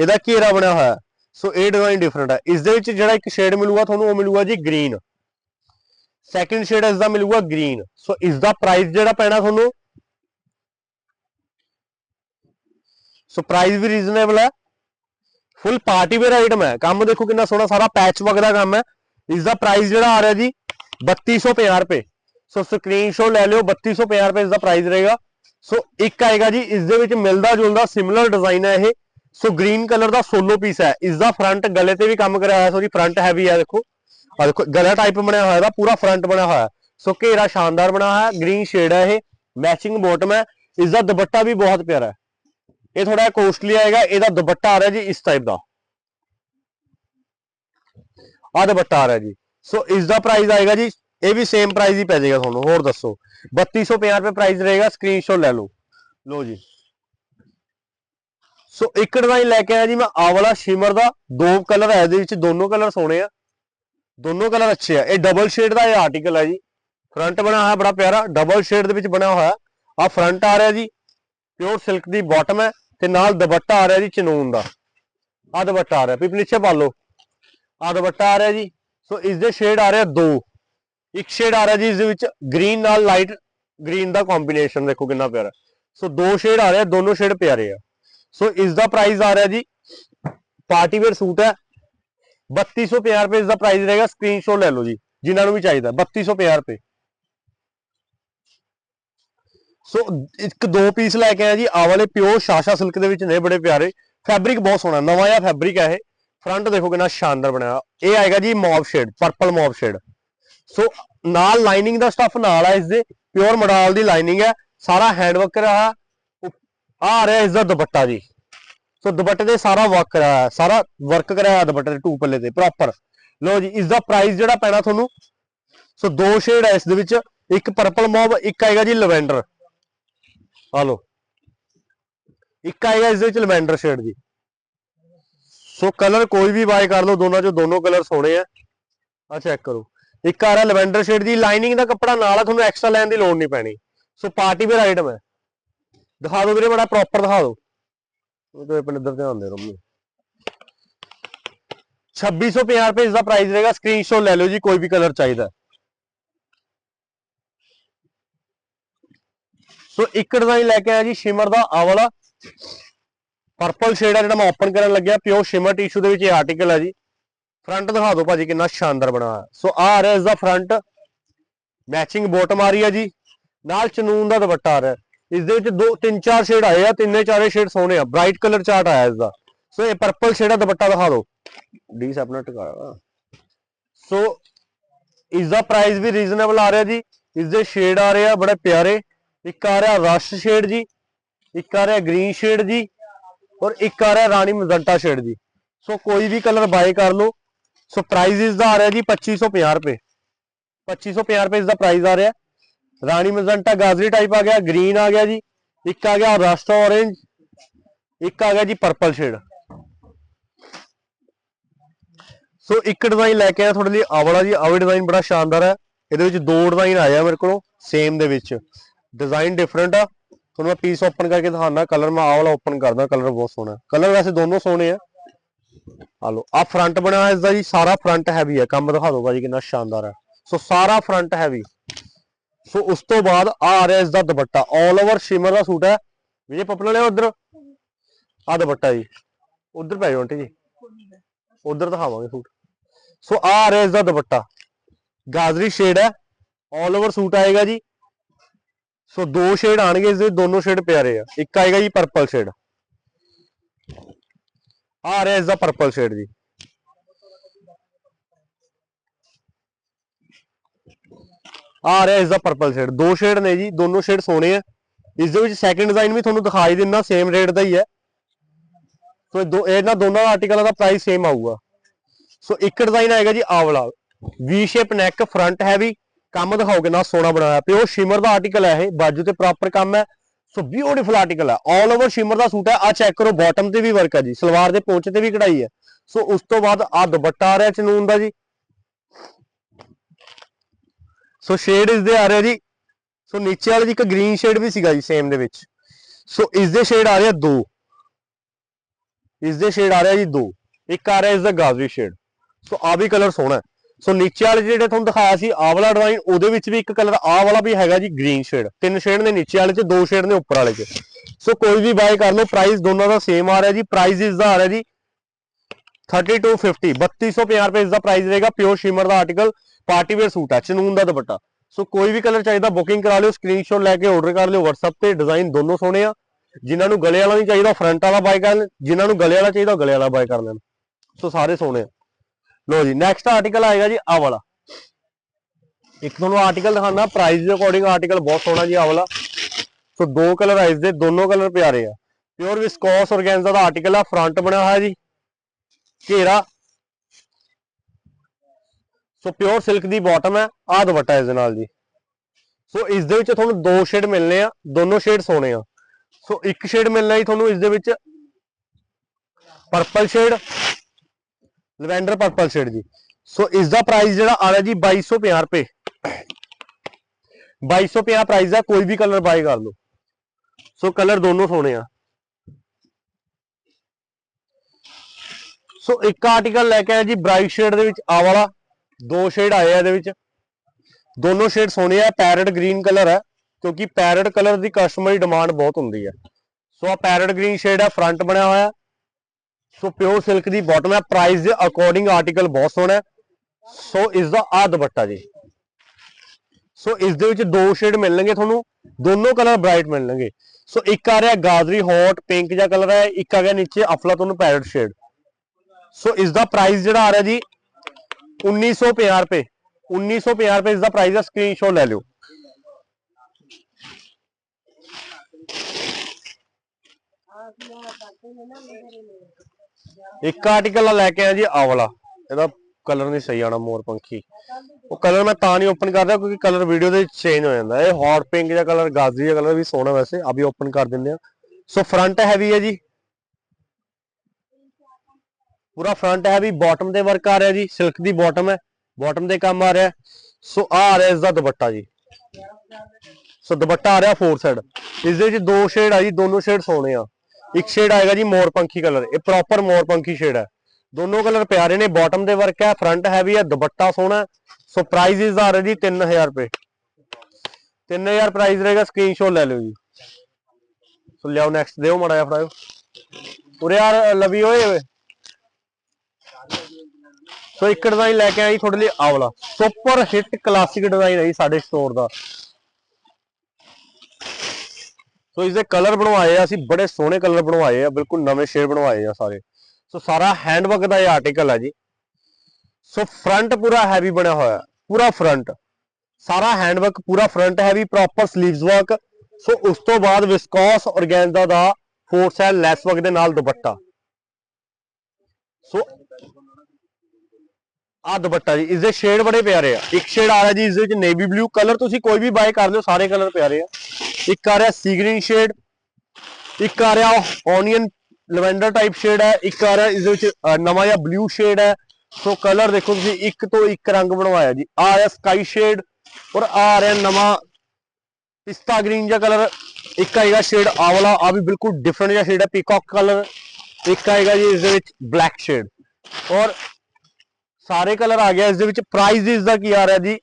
ਇਹਦਾ ਘੇਰਾ ਬਣਿਆ ਹੋਇਆ। ਸੋ ਇਹ ਡਿਜ਼ਾਈਨ ਡਿਫਰੈਂਟ ਹੈ ਇਸ ਦੇ ਵਿੱਚ ਜਿਹੜਾ ਇੱਕ ਸ਼ੇਡ ਮਿਲੂਗਾ, ਤੁਹਾਨੂੰ ਉਹ ਮਿਲੂਗਾ ਜੀ ਗ੍ਰੀਨ ਸੈਕਿੰਡ ਸ਼ੇਡ ਇਸ ਦਾ ਮਿਲੂਗਾ ਗ੍ਰੀਨ ਸੋ ਇਸ ਦਾ ਪ੍ਰਾਈਸ ਜਿਹੜਾ ਪੈਣਾ ਤੁਹਾਨੂੰ, ਸੋ ਪ੍ਰਾਈਸ ਵੀ ਰੀਜ਼ਨੇਬਲ ਹੈ ਫੁੱਲ ਪਾਰਟੀ ਵੇਅਰ ਆਈਟਮ ਹੈ। ਕੰਮ ਦੇਖੋ ਕਿੰਨਾ ਸੋਹਣਾ, ਸਾਰਾ ਪੈਚ ਵਰਕ ਦਾ ਕੰਮ ਹੈ। ਇਸ ਦਾ ਪ੍ਰਾਈਸ ਜਿਹੜਾ ਆ ਰਿਹਾ ਜੀ 3250 ਰੁਪਏ। ਸੋ ਸਕਰੀਨਸ਼ਾਟ ਲੈ ਲਿਓ 3250 ਰੁਪਏ ਇਸ ਦਾ ਪ੍ਰਾਈਸ ਰਹੇਗਾ। ਸੋ ਇੱਕ ਆਏਗਾ ਜੀ ਇਸ ਦੇ ਵਿੱਚ ਮਿਲਦਾ ਜੁਲਦਾ ਸਿਮਿਲਰ ਡਿਜ਼ਾਈਨ ਹੈ ਇਹ। ਸੋ ਗ੍ਰੀਨ ਕਲਰ ਦਾ ਸੋਲੋ ਪੀਸ ਹੈ। ਇਸ ਦਾ ਫਰੰਟ ਗਲੇ ਤੇ ਵੀ ਕੰਮ ਕਰਿਆ ਹੋਇਆ ਸੋ ਜੀ ਫਰੰਟ ਹੈਵੀ ਹੈ ਦੇਖੋ। ਆ ਦੇਖੋ, ਗਲਾ ਟਾਈਪ ਬਣਿਆ ਹੋਇਆ ਇਹਦਾ, ਪੂਰਾ ਫਰੰਟ ਬਣਿਆ ਹੋਇਆ। ਸੋ ਘੇਰਾ ਸ਼ਾਨਦਾਰ ਬਣਿਆ ਹੋਇਆ ਹੈ ਗ੍ਰੀਨ ਸ਼ੇਡ ਹੈ ਇਹ। ਮੈਚਿੰਗ ਬੋਟਮ ਹੈ। ਇਸ ਦਾ ਦੁਪੱਟਾ ਵੀ ਬਹੁਤ ਪਿਆਰਾ ਹੈ। ਇਹ ਥੋੜਾ ਕੋਸਟਲੀ ਆਏਗਾ, ਇਹਦਾ ਦੁਪੱਟਾ ਆ ਰਿਹਾ ਜੀ ਇਸ ਟਾਈਪ ਦਾ। ਆ ਦੁਪੱਟਾ ਆ ਰਿਹਾ ਜੀ। ਸੋ ਇਸ ਦਾ ਪ੍ਰਾਈਸ ਆਏਗਾ ਜੀ, ਇਹ ਵੀ ਸੇਮ ਪ੍ਰਾਈਸ ਹੀ ਪੈ ਜਾਏਗਾ ਤੁਹਾਨੂੰ, ਹੋਰ ਦੱਸੋ। 3250 ਰੁਪਏ ਪ੍ਰਾਈਸ ਰਹੇਗਾ ਸਕਰੀਨਸ਼ਾਟ ਲੈ ਲਓ। ਲਓ ਜੀ। ਸੋ ਇੱਕ ਡਿਜ਼ਾਈਨ ਲੈ ਕੇ ਆਇਆ ਜੀ ਮੈਂ ਆ ਵਾਲਾ ਸ਼ਿਮਰ ਦਾ, ਦੋ ਕਲਰ ਹੈ ਇਹਦੇ ਵਿੱਚ ਦੋਨੋਂ ਕਲਰ ਸੋਹਣੇ ਆ। ਦੋਨੋਂ ਕਲਰ ਅੱਛੇ ਆ। ਇਹ ਡਬਲ ਸ਼ੇਡ ਦਾ ਇਹ ਆਰਟੀਕਲ ਹੈ ਜੀ। ਫਰੰਟ ਬਣਿਆ ਹੋਇਆ, ਬੜਾ ਪਿਆਰਾ ਡਬਲ ਸ਼ੇਡ ਦੇ ਵਿੱਚ ਬਣਿਆ ਹੋਇਆ। ਆ ਫਰੰਟ ਆ ਰਿਹਾ ਜੀ ਪਿਓਰ ਸਿਲਕ ਦੀ ਬਾਟਮ ਹੈ। ਤੇ ਨਾਲ ਦੁਪੱਟਾ ਆ ਰਿਹਾ ਜੀ ਚਨੂਨ ਦਾ। ਆ ਦੁਪੱਟਾ ਆ ਰਿਹਾ। ਪੀਪ ਪਿੱਛੇ ਪਾ ਲਓ। ਆ ਦੁਪੱਟਾ ਆ ਰਿਹਾ ਜੀ। ਸੋ ਇਸ ਦੇ ਸ਼ੇਡ ਆ ਰਿਹਾ ਦੋ। ਇੱਕ ਸ਼ੇਡ ਆ ਰਿਹਾ ਜੀ ਇਸ ਦੇ ਵਿੱਚ ਗ੍ਰੀਨ ਨਾਲ ਲਾਈਟ ਗ੍ਰੀਨ ਦਾ ਕੰਬੀਨੇਸ਼ਨ ਦੇਖੋ ਕਿੰਨਾ ਪਿਆਰਾ। ਸੋ ਦੋ ਸ਼ੇਡ ਆ ਰਿਹਾ, ਦੋਨੋਂ ਸ਼ੇਡ ਪਿਆਰੇ ਆ। ਸੋ ਇਸ ਦਾ ਪ੍ਰਾਈਸ ਆ ਰਿਹਾ ਜੀ। ਪਾਰਟੀ ਵੇਅਰ ਸੂਟ ਹੈ। 3250 ਰੁਪਏ ਇਸ ਦਾ ਪ੍ਰਾਈਸ ਰਹੇਗਾ। ਸਕਰੀਨਸ਼ਾਟ ਲੈ ਲਓ ਜੀ। ਜਿਨ੍ਹਾਂ ਨੂੰ ਵੀ ਚਾਹੀਦਾ। 3250 ਰੁਪਏ। ਸੋ ਇੱਕ ਦੋ ਪੀਸ ਲੈ ਕੇ ਆਇਆ ਜੀ। ਆ ਵਾਲੇ ਪਿਓਰ ਸ਼ਾਸ਼ਾ ਸਿਲਕ ਦੇ ਵਿੱਚ ਨੇ ਬੜੇ ਪਿਆਰੇ। ਫੈਬਰਿਕ ਬਹੁਤ ਸੋਹਣਾ। ਨਵਾਂ ਜਿਹਾ ਫੈਬਰਿਕ ਹੈ ਇਹ। ਫਰੰਟ ਦੇਖੋ ਕਿੰਨਾ ਸ਼ਾਨਦਾਰ ਬਣਿਆ ਇਹ ਆਏਗਾ ਜੀ mauve shade purple mauve shade so ਨਾਲ ਲਾਈਨਿੰਗ ਦਾ ਸਟਫ ਨਾਲ ਆ ਇਸ ਦੇ ਪਿਓਰ ਮਡਾਲ ਦੀ ਲਾਈਨਿੰਗ ਹੈ ਸਾਰਾ ਹੈਂਡ ਵਰਕ ਰਹਾ ਆ ਰਿਹਾ ਇਸ ਦਾ ਦੁਪੱਟਾ ਜੀ। ਸੋ ਦੁਪੱਟੇ ਤੇ ਸਾਰਾ ਵਰਕ ਕਰਾਇਆ ਹੈ, ਸਾਰਾ ਵਰਕ ਕਰਾਇਆ ਦੁਪੱਟੇ ਦੇ ਟੂ ਪੱਲੇ ਤੇ ਪ੍ਰੋਪਰ ਲਓ ਜੀ ਇਸ ਦਾ ਪ੍ਰਾਈਸ ਜਿਹੜਾ ਪੈਣਾ ਤੁਹਾਨੂੰ। ਸੋ ਦੋ ਸ਼ੇਡ ਹੈ ਇਸ ਦੇ ਵਿੱਚ। ਇੱਕ ਪਰਪਲ ਮੌਬ ਇੱਕ ਆਏਗਾ ਜੀ ਲਵੈਂਡਰ ਆ ਲਓ। ਇੱਕ ਆਏਗਾ ਇਸ ਦੇ ਵਿੱਚ ਲਵੈਂਡਰ ਸ਼ੇਡ ਜੀ ਸੋ ਕਲਰ ਕੋਈ ਵੀ ਬਾਏ ਕਰ ਲਓ, ਦੋਨਾਂ ਚੋਂ ਦੋਨੋਂ ਕਲਰ ਸੋਹਣੇ ਆ। ਆ ਚੈੱਕ ਕਰੋ। ਇੱਕ ਆ ਰਿਹਾ ਲਵੈਂਡਰ ਸ਼ੇਡ ਦੀ। ਲਾਈਨਿੰਗ ਦਾ ਕੱਪੜਾ ਨਾਲ ਆ, ਤੁਹਾਨੂੰ ਐਕਸਟਰਾ ਲੈਣ ਦੀ ਲੋੜ ਨਹੀਂ ਪੈਣੀ। ਸੋ ਪਾਰਟੀ ਵੇਅਰ ਆਈਟਮ ਹੈ। ਦਿਖਾ ਦਿਓ ਵੀਰੇ, ਬੜਾ ਪ੍ਰੋਪਰ ਦਿਖਾ ਦਿਓ। ਉਹ ਤੇ ਆਪਣੇ ਇੱਧਰ ਧਿਆਨ ਦੇ ਰੋ 2650 ਰੁਪਏ ਇਸ ਦਾ ਪ੍ਰਾਈਸ ਰਹੇਗਾ। ਸਕਰੀਨਸ਼ਾਟ ਲੈ ਲਿਓ ਜੀ, ਕੋਈ ਵੀ ਕਲਰ ਚਾਹੀਦਾ। ਸੋ ਇੱਕ ਡਿਜ਼ਾਈਨ ਲੈ ਕੇ ਆਇਆ ਜੀ ਸ਼ਿਮਰ ਦਾ ਆ ਵਾਲਾ। ਪਰਪਲ ਸ਼ੇਡ ਆ ਜਿਹੜਾ ਮੈਂ ਓਪਨ ਕਰਨ ਲੱਗਿਆ ਪਿਓਰ ਸ਼ਿਮਰ ਟਿਸ਼ੂ ਦੇ ਵਿੱਚ ਇਹ ਆਰਟੀਕਲ ਹੈ ਜੀ। ਫਰੰਟ ਦਿਖਾ ਦਿਓ ਭਾਜੀ ਕਿੰਨਾ ਸ਼ਾਨਦਾਰ ਬਣਿਆ ਹੋਇਆ। ਸੋ ਆ ਆ ਰਿਹਾ ਇਸ ਦਾ ਫਰੰਟ ਮੈਚਿੰਗ ਬੋਟਮ ਆ ਰਹੀ ਹੈ ਜੀ। ਨਾਲ ਚਨੂਨ ਦਾ ਦੁਪੱਟਾ ਆ ਰਿਹਾ। ਇਸ ਦੇ ਵਿੱਚ ਦੋ ਤਿੰਨ ਚਾਰ ਸ਼ੇਡ ਆਏ ਆ ਤਿੰਨੇ ਚਾਰੇ ਸ਼ੇਡ ਸੋਹਣੇ ਆ। ਬ੍ਰਾਈਟ ਕਲਰ ਚਾਰਟ ਆਇਆ ਇਸ ਦਾ। ਸੋ ਇਹ ਪਰਪਲ ਸ਼ੇਡ ਦਾ ਦੁਪੱਟਾ ਦਿਖਾ ਦਿਓ। ਡੀ ਆਪਣਾ ਟਿਕਾਇਆ ਸੋ ਇਸ ਦਾ ਪ੍ਰਾਈਸ ਵੀ ਰੀਜ਼ਨੇਬਲ ਆ ਰਿਹਾ ਜੀ। ਇਸ ਦੇ ਸ਼ੇਡ ਆ ਰਹੇ ਆ ਬੜੇ ਪਿਆਰੇ। ਇੱਕ ਆ ਰਿਹਾ ਰਸ਼ ਸ਼ੇਡ ਜੀ, ਇੱਕ ਆ ਰਿਹਾ ਗ੍ਰੀਨ ਸ਼ੇਡ ਜੀ ਔਰ ਇੱਕ ਆ ਰਿਹਾ ਰਾਣੀ ਮਜੰਟਾ ਸ਼ੇਡ ਜੀ। ਸੋ ਕੋਈ ਵੀ ਕਲਰ ਬਾਏ ਕਰ ਲਓ। ਸੋ ਪ੍ਰਾਈਸ ਇਸ ਦਾ ਆ ਰਿਹਾ ਜੀ 2550 ਰੁਪਏ। 2550 ਰੁਪਏ ਇਸ ਦਾ ਪ੍ਰਾਈਸ ਆ ਰਿਹਾ। ਰਾਣੀ ਮਜੰਟਾ ਗਾਜ਼ਰੀ ਟਾਈਪ ਆ ਗਿਆ ਗ੍ਰੀਨ ਆ ਗਿਆ ਜੀ। ਇੱਕ ਆ ਗਿਆ ਰਸਟ orange, ਇੱਕ ਆ ਗਿਆ ਜੀ ਪਰਪਲ ਸ਼ੇਡ ਸੋ ਇੱਕ ਡਿਜ਼ਾਈਨ ਲੈ ਕੇ ਆਇਆ ਤੁਹਾਡੇ ਲਈ ਆਵਲਾ ਜੀ। ਆਹ ਵੀ ਡਿਜ਼ਾਈਨ ਬੜਾ ਸ਼ਾਨਦਾਰ ਹੈ। ਇਹਦੇ ਵਿੱਚ ਦੋ ਡਿਜ਼ਾਈਨ ਆਇਆ ਮੇਰੇ ਕੋਲੋਂ ਸੇਮ ਦੇ ਵਿੱਚ। ਡਿਜ਼ਾਈਨ ਡਿਫਰੈਂਟ ਆ। ਤੁਹਾਨੂੰ ਮੈਂ ਪੀਸ ਓਪਨ ਕਰਕੇ ਦਿਖਾਉਣਾ ਕਲਰ ਮੈਂ ਆਹ ਵਾਲਾ ਓਪਨ ਕਰਦਾ ਕਲਰ ਬਹੁਤ ਸੋਹਣਾ ਕਲਰ ਵੈਸੇ ਦੋਨੋਂ ਸੋਹਣੇ ਆ। ਆ ਲੋ ਆ ਫਰੰਟ ਬਣਿਆ ਇਸ ਦਾ ਜੀ, ਸਾਰਾ ਫਰੰਟ ਹੈਵੀ ਹੈ ਕੰਮ ਦਿਖਾ ਦਿਓ ਭਾਜੀ ਕਿੰਨਾ ਸ਼ਾਨਦਾਰ ਹੈ ਸੋ ਸਾਰਾ ਫਰੰਟ ਹੈਵੀ ਸੋ ਉਸ ਤੋਂ ਬਾਅਦ ਆ ਆ ਰਿਹਾ ਇਸ ਦਾ ਦੁਪੱਟਾ। 올 ਓਵਰ ਸ਼ਿਮਰ ਦਾ ਸੂਟ ਹੈ। ਵਿਜੇ ਪਪਲ ਵਾਲੇ ਉਧਰ? ਆ ਦੁਪੱਟਾ ਜੀ। ਉਧਰ ਪੈ ਜਾਓ ਆਂਟੀ ਜੀ। ਉਧਰ ਦਿਖਾਵਾਂਗੇ ਸੂਟ। ਸੋ ਆ ਆ ਰਿਹਾ ਇਸ ਦਾ ਦੁਪੱਟਾ। ਗਾਜ਼ਰੀ ਸ਼ੇਡ ਹੈ। 올 ਓਵਰ ਸੂਟ ਆਏਗਾ ਜੀ। ਸੋ ਦੋ ਸ਼ੇਡ ਆਣਗੇ ਇਸ ਦੇ ਦੋਨੋਂ ਸ਼ੇਡ ਪਿਆਰੇ ਆ। ਇੱਕ ਆਏਗਾ ਜੀ ਪਰਪਲ ਸ਼ੇਡ ਆ ਰਿਹਾ ਇਸ ਦਾ ਪਰਪਲ ਸ਼ੇਡ ਜੀ। ਆ ਰਿਹਾ ਇਸ ਦਾ ਪਰਪਲ ਸ਼ੇਡ ਦੋ ਸ਼ੇਡ ਨੇ ਜੀ, ਦੋਨੋਂ ਸ਼ੇਡ ਸੋਹਣੇ ਆ। ਇਸ ਦੇ ਵਿੱਚ ਸੈਕਿੰਡ ਡਿਜ਼ਾਈਨ ਵੀ ਤੁਹਾਨੂੰ ਦਿਖਾਈ ਦਿੰਦਾ ਸੇਮ ਰੇਟ ਦਾ ਹੀ ਹੈ ਸੋ ਦੋ ਇਹਨਾਂ ਦੋਨਾਂ ਆਰਟੀਕਲਾਂ ਦਾ ਪ੍ਰਾਈਸ ਸੇਮ ਆਊਗਾ। ਸੋ ਇੱਕ ਡਿਜ਼ਾਈਨ ਆਏਗਾ ਜੀ ਆਵਲਾ। V shape neck front heavy ਕੰਮ ਦਿਖਾਓਗੇ, ਨਾ ਸੋਹਣਾ ਬਣਾਇਆ ਪਿਓ ਸ਼ਿਮਰ ਦਾ ਆਰਟੀਕਲ ਹੈ ਇਹ, ਬਾਜੂ ਤੇ ਪ੍ਰੋਪਰ ਕੰਮ ਹੈ। ਸੋ ਬਿਊਟੀਫੁਲ ਆਰਟੀਕਲ ਹੈ। 올 ਓਵਰ ਸ਼ਿਮਰ ਦਾ ਸੂਟ ਹੈ। ਆ ਚੈੱਕ ਕਰੋ ਬਾਟਮ ਤੇ ਵੀ ਵਰਕ ਹੈ ਜੀ। ਸਲਵਾਰ ਦੇ ਪੋਂਚੇ ਤੇ ਵੀ ਕਢਾਈ ਹੈ। ਸੋ ਉਸ ਤੋਂ ਬਾਅਦ ਆ ਦੁਪੱਟਾ ਆ ਰਿਹਾ ਚਨੂਨ ਦਾ ਜੀ। ਸੋ ਸ਼ੇਡ ਇਸ ਦੇ ਆ ਰਿਹਾ ਜੀ। ਸੋ ਨੀਚੇ ਵਾਲੇ ਜੀ ਇੱਕ ਗ੍ਰੀਨ ਸ਼ੇਡ ਵੀ ਸੀਗਾ ਜੀ ਸੇਮ ਦੇ ਵਿੱਚ। ਸੋ ਇਸ ਦੇ ਸ਼ੇਡ ਆ ਰਿਹਾ ਦੋ। ਇਸ ਦੇ ਸ਼ੇਡ ਆ ਰਿਹਾ ਜੀ ਦੋ। ਇੱਕ ਆ ਰਿਹਾ ਇਸ ਦਾ ਗਾਜ਼ਰੀ ਸ਼ੇਡ ਸੋ ਆ ਵੀ ਕਲਰ ਸੋਹਣਾ ਹੈ। ਸੋ ਨੀਚੇ ਵਾਲੇ ਜਿਹੜੇ ਤੁਹਾਨੂੰ ਦਿਖਾਇਆ ਸੀ ਆਹ ਵਾਲਾ ਡਿਜ਼ਾਈਨ ਉਹਦੇ ਵਿੱਚ ਵੀ ਇੱਕ ਕਲਰ ਆਹ ਵਾਲਾ ਵੀ ਹੈਗਾ ਜੀ ਗ੍ਰੀਨ ਸ਼ੇਡ ਤਿੰਨ ਸ਼ੇਡ ਨੇ ਨੀਚੇ ਵਾਲੇ 'ਚ, ਦੋ ਸ਼ੇਡ ਨੇ ਉੱਪਰ ਵਾਲੇ 'ਚ। ਸੋ ਕੋਈ ਵੀ ਬਾਏ ਕਰ ਲਓ ਪ੍ਰਾਈਸ ਦੋਨਾਂ ਦਾ ਸੇਮ ਆ ਰਿਹਾ ਜੀ ਪ੍ਰਾਈਸ ਇਸ ਦਾ ਆ ਰਿਹਾ ਜੀ 3250 3250 ਰੁਪਏ ਇਸ ਦਾ ਪ੍ਰਾਈਸ ਰਹੇਗਾ ਪਿਓਰ ਸ਼ਿਮਰ ਦਾ ਆਰਟੀਕਲ ਪਾਰਟੀ ਵੇਅਰ ਸੂਟ ਹੈ, ਚਨੂਨ ਦਾ ਦੁਪੱਟਾ। ਸੋ ਕੋਈ ਵੀ ਕਲਰ ਚਾਹੀਦਾ ਬੁਕਿੰਗ ਕਰਾ ਲਿਓ ਸਕਰੀਨਸ਼ਾਟ ਲੈ ਕੇ ਆਰਡਰ ਕਰ ਲਿਓ, WhatsApp ਤੇ ਡਿਜ਼ਾਈਨ ਦੋਨੋਂ ਸੋਹਣੇ ਆ। ਜਿਨ੍ਹਾਂ ਨੂੰ ਗਲੇ ਵਾਲਾ ਨਹੀਂ ਚਾਹੀਦਾ ਫਰੰਟ ਵਾਲਾ ਬਾਏ ਕਰ ਲੈਣ, ਜਿਨ੍ਹਾਂ ਨੂੰ ਗਲੇ ਵਾਲਾ ਚਾਹੀਦਾ, ਉਹ ਗਲੇ ਵਾਲਾ ਬਾਏ ਕਰ ਲੈਣ। ਸੋ ਸਾਰੇ ਸੋਹਣੇ ਆ। ਲੋ ਜੀ ਨੈਕਸਟ ਆਰਟੀਕਲ ਆਏਗਾ ਜੀ ਆਹ ਵਾਲਾ ਇੱਕ ਤੁਹਾਨੂੰ ਆਰਟੀਕਲ ਦਿਖਾਣਾ ਪ੍ਰਾਈਸ ਦੇ ਅਕੋਰਡਿੰਗ ਆਰਟੀਕਲ ਬਹੁਤ ਸੋਹਣਾ ਜੀ ਆਹ ਵਾਲਾ ਸੋ ਦੋ ਕਲਰ ਆਈਸ ਦੇ, ਦੋਨੋਂ ਕਲਰ ਪਿਆਰੇ ਆ। ਪਿਓਰ ਵਿਸਕੋਸ ਔਰਗੈਂਜ਼ਾ ਦਾ ਆਰਟੀਕਲ ਆ ਫਰੰਟ ਬਣਿਆ ਹੋਇਆ ਜੀ, ਘੇਰਾ। ਸੋ ਪਿਓਰ ਸਿਲਕ ਦੀ ਬਾਟਮ ਹੈ, ਆਹ ਦੁਪੱਟਾ ਇਸ ਦੇ ਨਾਲ ਜੀ। ਸੋ ਇਸ ਦੇ ਵਿੱਚ ਤੁਹਾਨੂੰ ਦੋ ਸ਼ੇਡ ਮਿਲਨੇ ਆ, ਦੋਨੋਂ ਸ਼ੇਡ ਸੋਹਣੇ ਆ। ਸੋ ਇੱਕ ਸ਼ੇਡ ਮਿਲਣਾ ਜੀ ਤੁਹਾਨੂੰ ਇਸ ਦੇ ਵਿੱਚ purple shade lavender purple shade ਜੀ। ਸੋ ਇਸ ਦਾ ਪ੍ਰਾਈਸ ਜਿਹੜਾ ਆ ਰਿਹਾ ਜੀ 2250 ਰੁਪਏ। 2250 ਪ੍ਰਾਈਸ ਦਾ ਕੋਈ ਵੀ ਕਲਰ ਬਾਈ ਕਰ ਲਓ। ਸੋ ਕਲਰ ਦੋਨੋਂ ਸੋਹਣੇ ਆ। ਸੋ ਇੱਕ ਆਰਟੀਕਲ ਲੈ ਕੇ ਆਇਆ ਜੀ ਬ੍ਰਾਈਟ ਸ਼ੇਡ ਦੇ ਵਿੱਚ ਆ ਵਾਲਾ। ਦੋ ਸ਼ੇਡ ਆਏ ਆ ਇਹਦੇ ਵਿੱਚ। ਦੋਨੋਂ ਸ਼ੇਡ ਸੋਹਣੇ ਆ ਪੈਰਟ ਗ੍ਰੀਨ ਕਲਰ ਹੈ ਕਿਉਂਕਿ ਪੈਰਟ ਕਲਰ ਦੀ ਕਸਟਮਰੀ ਡਿਮਾਂਡ ਬਹੁਤ ਹੁੰਦੀ ਹੈ ਸੋ ਆ ਪੈਰਟ ਗ੍ਰੀਨ ਸ਼ੇਡ ਹੈ ਫਰੰਟ ਬਣਿਆ ਹੋਇਆ। ਸੋ ਪਿਓਰ ਸਿਲਕ ਦੀ ਬਾਟਮ ਹੈ। ਪ੍ਰਾਈਸ ਦੇ ਅਕੋਰਡਿੰਗ ਆਰਟੀਕਲ ਬਹੁਤ ਸੋਹਣਾ ਸੋ ਇਸ ਦਾ ਆ ਦੁਪੱਟਾ ਜੀ। ਸੋ ਇਸ ਦੇ ਵਿੱਚ ਦੋ ਸ਼ੇਡ ਮਿਲਣਗੇ ਤੁਹਾਨੂੰ। ਦੋਨੋਂ ਕਲਰ ਬ੍ਰਾਈਟ ਮਿਲਣਗੇ। ਸੋ ਇੱਕ ਆ ਰਿਹਾ ਗਾਜ਼ਰੀ ਹੌਟ ਪਿੰਕ ਜਿਹਾ ਕਲਰ ਹੈ। ਇੱਕ ਆ ਗਿਆ ਨੀਚੇ ਅਫਲਾ ਤੁਹਾਨੂੰ ਪੈਰਟ ਸ਼ੇਡ ਸੋ ਇਸ ਦਾ ਪ੍ਰਾਈਸ ਜਿਹੜਾ ਆ ਰਿਹਾ ਜੀ 1950 ਰੁਪਏ। 1950 ਰੁਪਏ ਇਸ ਦਾ ਪ੍ਰਾਈਸ ਹੈ। ਸਕਰੀਨਸ਼ਾਟ ਲੈ ਲਿਓ। ਇੱਕ ਆਰਟੀਕਲ ਲੈ ਕੇ ਆਇਆ ਜੀ ਆਹ ਵਾਲਾ ਇਹਦਾ ਕਲਰ ਨਹੀਂ ਸਹੀ ਆਣਾ ਮੋਰ ਪੰਖੀ। ਉਹ ਕਲਰ ਮੈਂ ਤਾਂ ਨਹੀਂ ਓਪਨ ਕਰ ਰਿਹਾ ਕਿਉਂਕਿ ਕਲਰ ਵੀਡੀਓ ਦੇ ਚੇਂਜ ਹੋ ਜਾਂਦਾ। ਇਹ ਹੌਟ ਪਿੰਕ ਜਿਹਾ ਕਲਰ ਗਾਜ਼ਰੀ ਦਾ ਕਲਰ ਵੀ ਸੋਹਣਾ ਵੈਸੇ, ਆ ਵੀ ਓਪਨ ਕਰ ਦਿੰਦੇ ਆ। ਸੋ ਫਰੰਟ ਹੈਵੀ ਹੈ ਜੀ। ਪੂਰਾ ਫਰੰਟ ਹੈਵੀ ਬਾਟਮ ਤੇ ਵਰਕ ਆ ਰਿਹਾ ਜੀ। ਸਿਲਕ ਦੀ ਬਾਟਮ ਹੈ। ਬਾਟਮ ਤੇ ਕੰਮ ਆ ਰਿਹਾ। ਸੋ ਆ ਆ ਰਿਹਾ ਇਸ ਦਾ ਦੁਪੱਟਾ ਜੀ। ਸੋ ਦੁਪੱਟਾ ਆ ਰਿਹਾ ਫੋਰ ਸਾਈਡ ਇਸ ਦੇ ਵਿੱਚ ਦੋ ਸ਼ੇਡ ਆ ਜੀ, ਦੋਨੋਂ ਸ਼ੇਡ ਸੋਹਣੇ ਆ। ਇੱਕ ਸ਼ੇਡ ਆਏਗਾ ਜੀ ਮੋਰ ਕਲਰ ਇਹ ਪ੍ਰੋਪਰ ਮੋਰ ਸ਼ੇਡ ਹੈ। ਦੋਨੋਂ ਕਲਰ ਪਿਆਰੇ ਨੇ ਬਾਟਮ ਤੇ ਵਰਕ ਹੈ ਫਰੰਟ ਹੈਵੀ ਹੈ, ਦੁਪੱਟਾ ਸੋਹਣਾ ਸੋ ਪ੍ਰਾਈਸ ਇਸ ਦਾ ਜੀ 3000 ਰੁਪਏ। 3000 ਪ੍ਰਾਈਸ ਰਹੇਗਾ ਸਕਰੀਨਸ਼ਾਟ ਲੈ ਲਿਓ ਜੀ। ਸੋ ਲਿਆਓ ਨੈਕਸਟ ਦਿਓ ਮੜਾ ਜਿਹਾ ਫੜਾਓ ਉਰੇ ਯਾਰ ਲਵੀ ਹੋਏ ਓਏ। ਸੋ ਇੱਕ ਡਿਜ਼ਾਈਨ ਲੈ ਕੇ ਆਈ ਤੁਹਾਡੇ ਲਈ ਆਵਲਾ। ਸੁਪਰ ਹਿੱਟ ਕਲਾਸਿਕ ਡਿਜ਼ਾਈਨ ਹੈ ਜੀ ਸਾਡੇ ਸਟੋਰ ਦਾ। ਸੋ ਇਸ ਦੇ ਕਲਰ ਬਣਵਾਏ ਆ, ਅਸੀਂ ਬੜੇ ਸੋਹਣੇ ਕਲਰ ਬਣਵਾਏ ਆ, ਬਿਲਕੁਲ ਨਵੇਂ ਸ਼ੇਡ ਬਣਵਾਏ ਆ ਸਾਰੇ। ਸੋ ਸਾਰਾ ਹੈਂਡਵਰਕ ਦਾ ਇਹ ਆਰਟੀਕਲ ਹੈ ਜੀ। ਸੋ ਫਰੰਟ ਪੂਰਾ ਹੈਵੀ ਬਣਿਆ ਹੋਇਆ, ਪੂਰਾ ਫਰੰਟ ਸਾਰਾ ਹੈਂਡਵਰਕ ਪੂਰਾ front heavy proper sleeves work so ਉਸ ਤੋਂ ਬਾਅਦ ਵਿਸਕੋਸ ਔਰਗੈਂਜ਼ਾ ਦਾ ਫੋਰਸ ਹੈ ਲੈਸ ਵਰਕ ਦੇ ਨਾਲ ਦੁਪੱਟਾ। ਸੋ ਆ ਦੁਪੱਟਾ ਜੀ ਇਸ ਦੇ ਸ਼ੇਡ ਬੜੇ ਪਿਆਰੇ ਆ। ਇੱਕ ਸ਼ੇਡ ਆ ਰਿਹਾ ਜੀ ਇਸ ਦੇ ਵਿੱਚ ਨੇਵੀ ਬਲੂ ਕਲਰ ਤੁਸੀਂ ਕੋਈ ਵੀ ਬਾਏ ਕਰ ਲਿਓ, ਸਾਰੇ ਕਲਰ ਪਿਆਰੇ ਆ। ਇੱਕ ਆ ਰਿਹਾ ਸੀ ਗ੍ਰੀਨ ਸ਼ੇਡ ਇੱਕ ਆ ਰਿਹਾ ਓਨੀਅਨ ਲਵੈਂਡਰ ਟਾਈਪ ਸ਼ੇਡ ਹੈ, ਇੱਕ ਆ ਰਿਹਾ ਇਸ ਦੇ ਵਿੱਚ ਨਵਾਂ ਜਿਹਾ ਬਲੂ ਸ਼ੇਡ ਹੈ। ਸੋ ਕਲਰ ਦੇਖੋ ਤੁਸੀਂ, ਇੱਕ ਤੋਂ ਇੱਕ ਰੰਗ ਬਣਵਾਇਆ ਜੀ। ਆ ਰਿਹਾ ਸਕਾਈ ਸ਼ੇਡ ਔਰ ਆ ਰਿਹਾ ਨਵਾਂ ਪਿਸਤਾ ਗ੍ਰੀਨ ਜਿਹਾ ਕਲਰ ਇੱਕ ਆਏਗਾ ਸ਼ੇਡ ਆ ਵਾਲਾ ਆ ਵੀ ਬਿਲਕੁਲ ਡਿਫਰੈਂਟ ਜਿਹਾ ਸ਼ੇਡ ਹੈ ਪੀਕੌਕ ਕਲਰ ਇੱਕ ਆਏਗਾ ਜੀ ਇਸ ਦੇ ਵਿੱਚ ਬਲੈਕ ਸ਼ੇਡ ਔਰ ਸਾਰੇ ਕਲਰ ਆ ਗਿਆ, ਇਸ ਦੇ ਵਿੱਚ ਪ੍ਰਾਈਸ ਇਸ ਦਾ ਕੀ ਆ ਰਿਹਾ ਜੀ?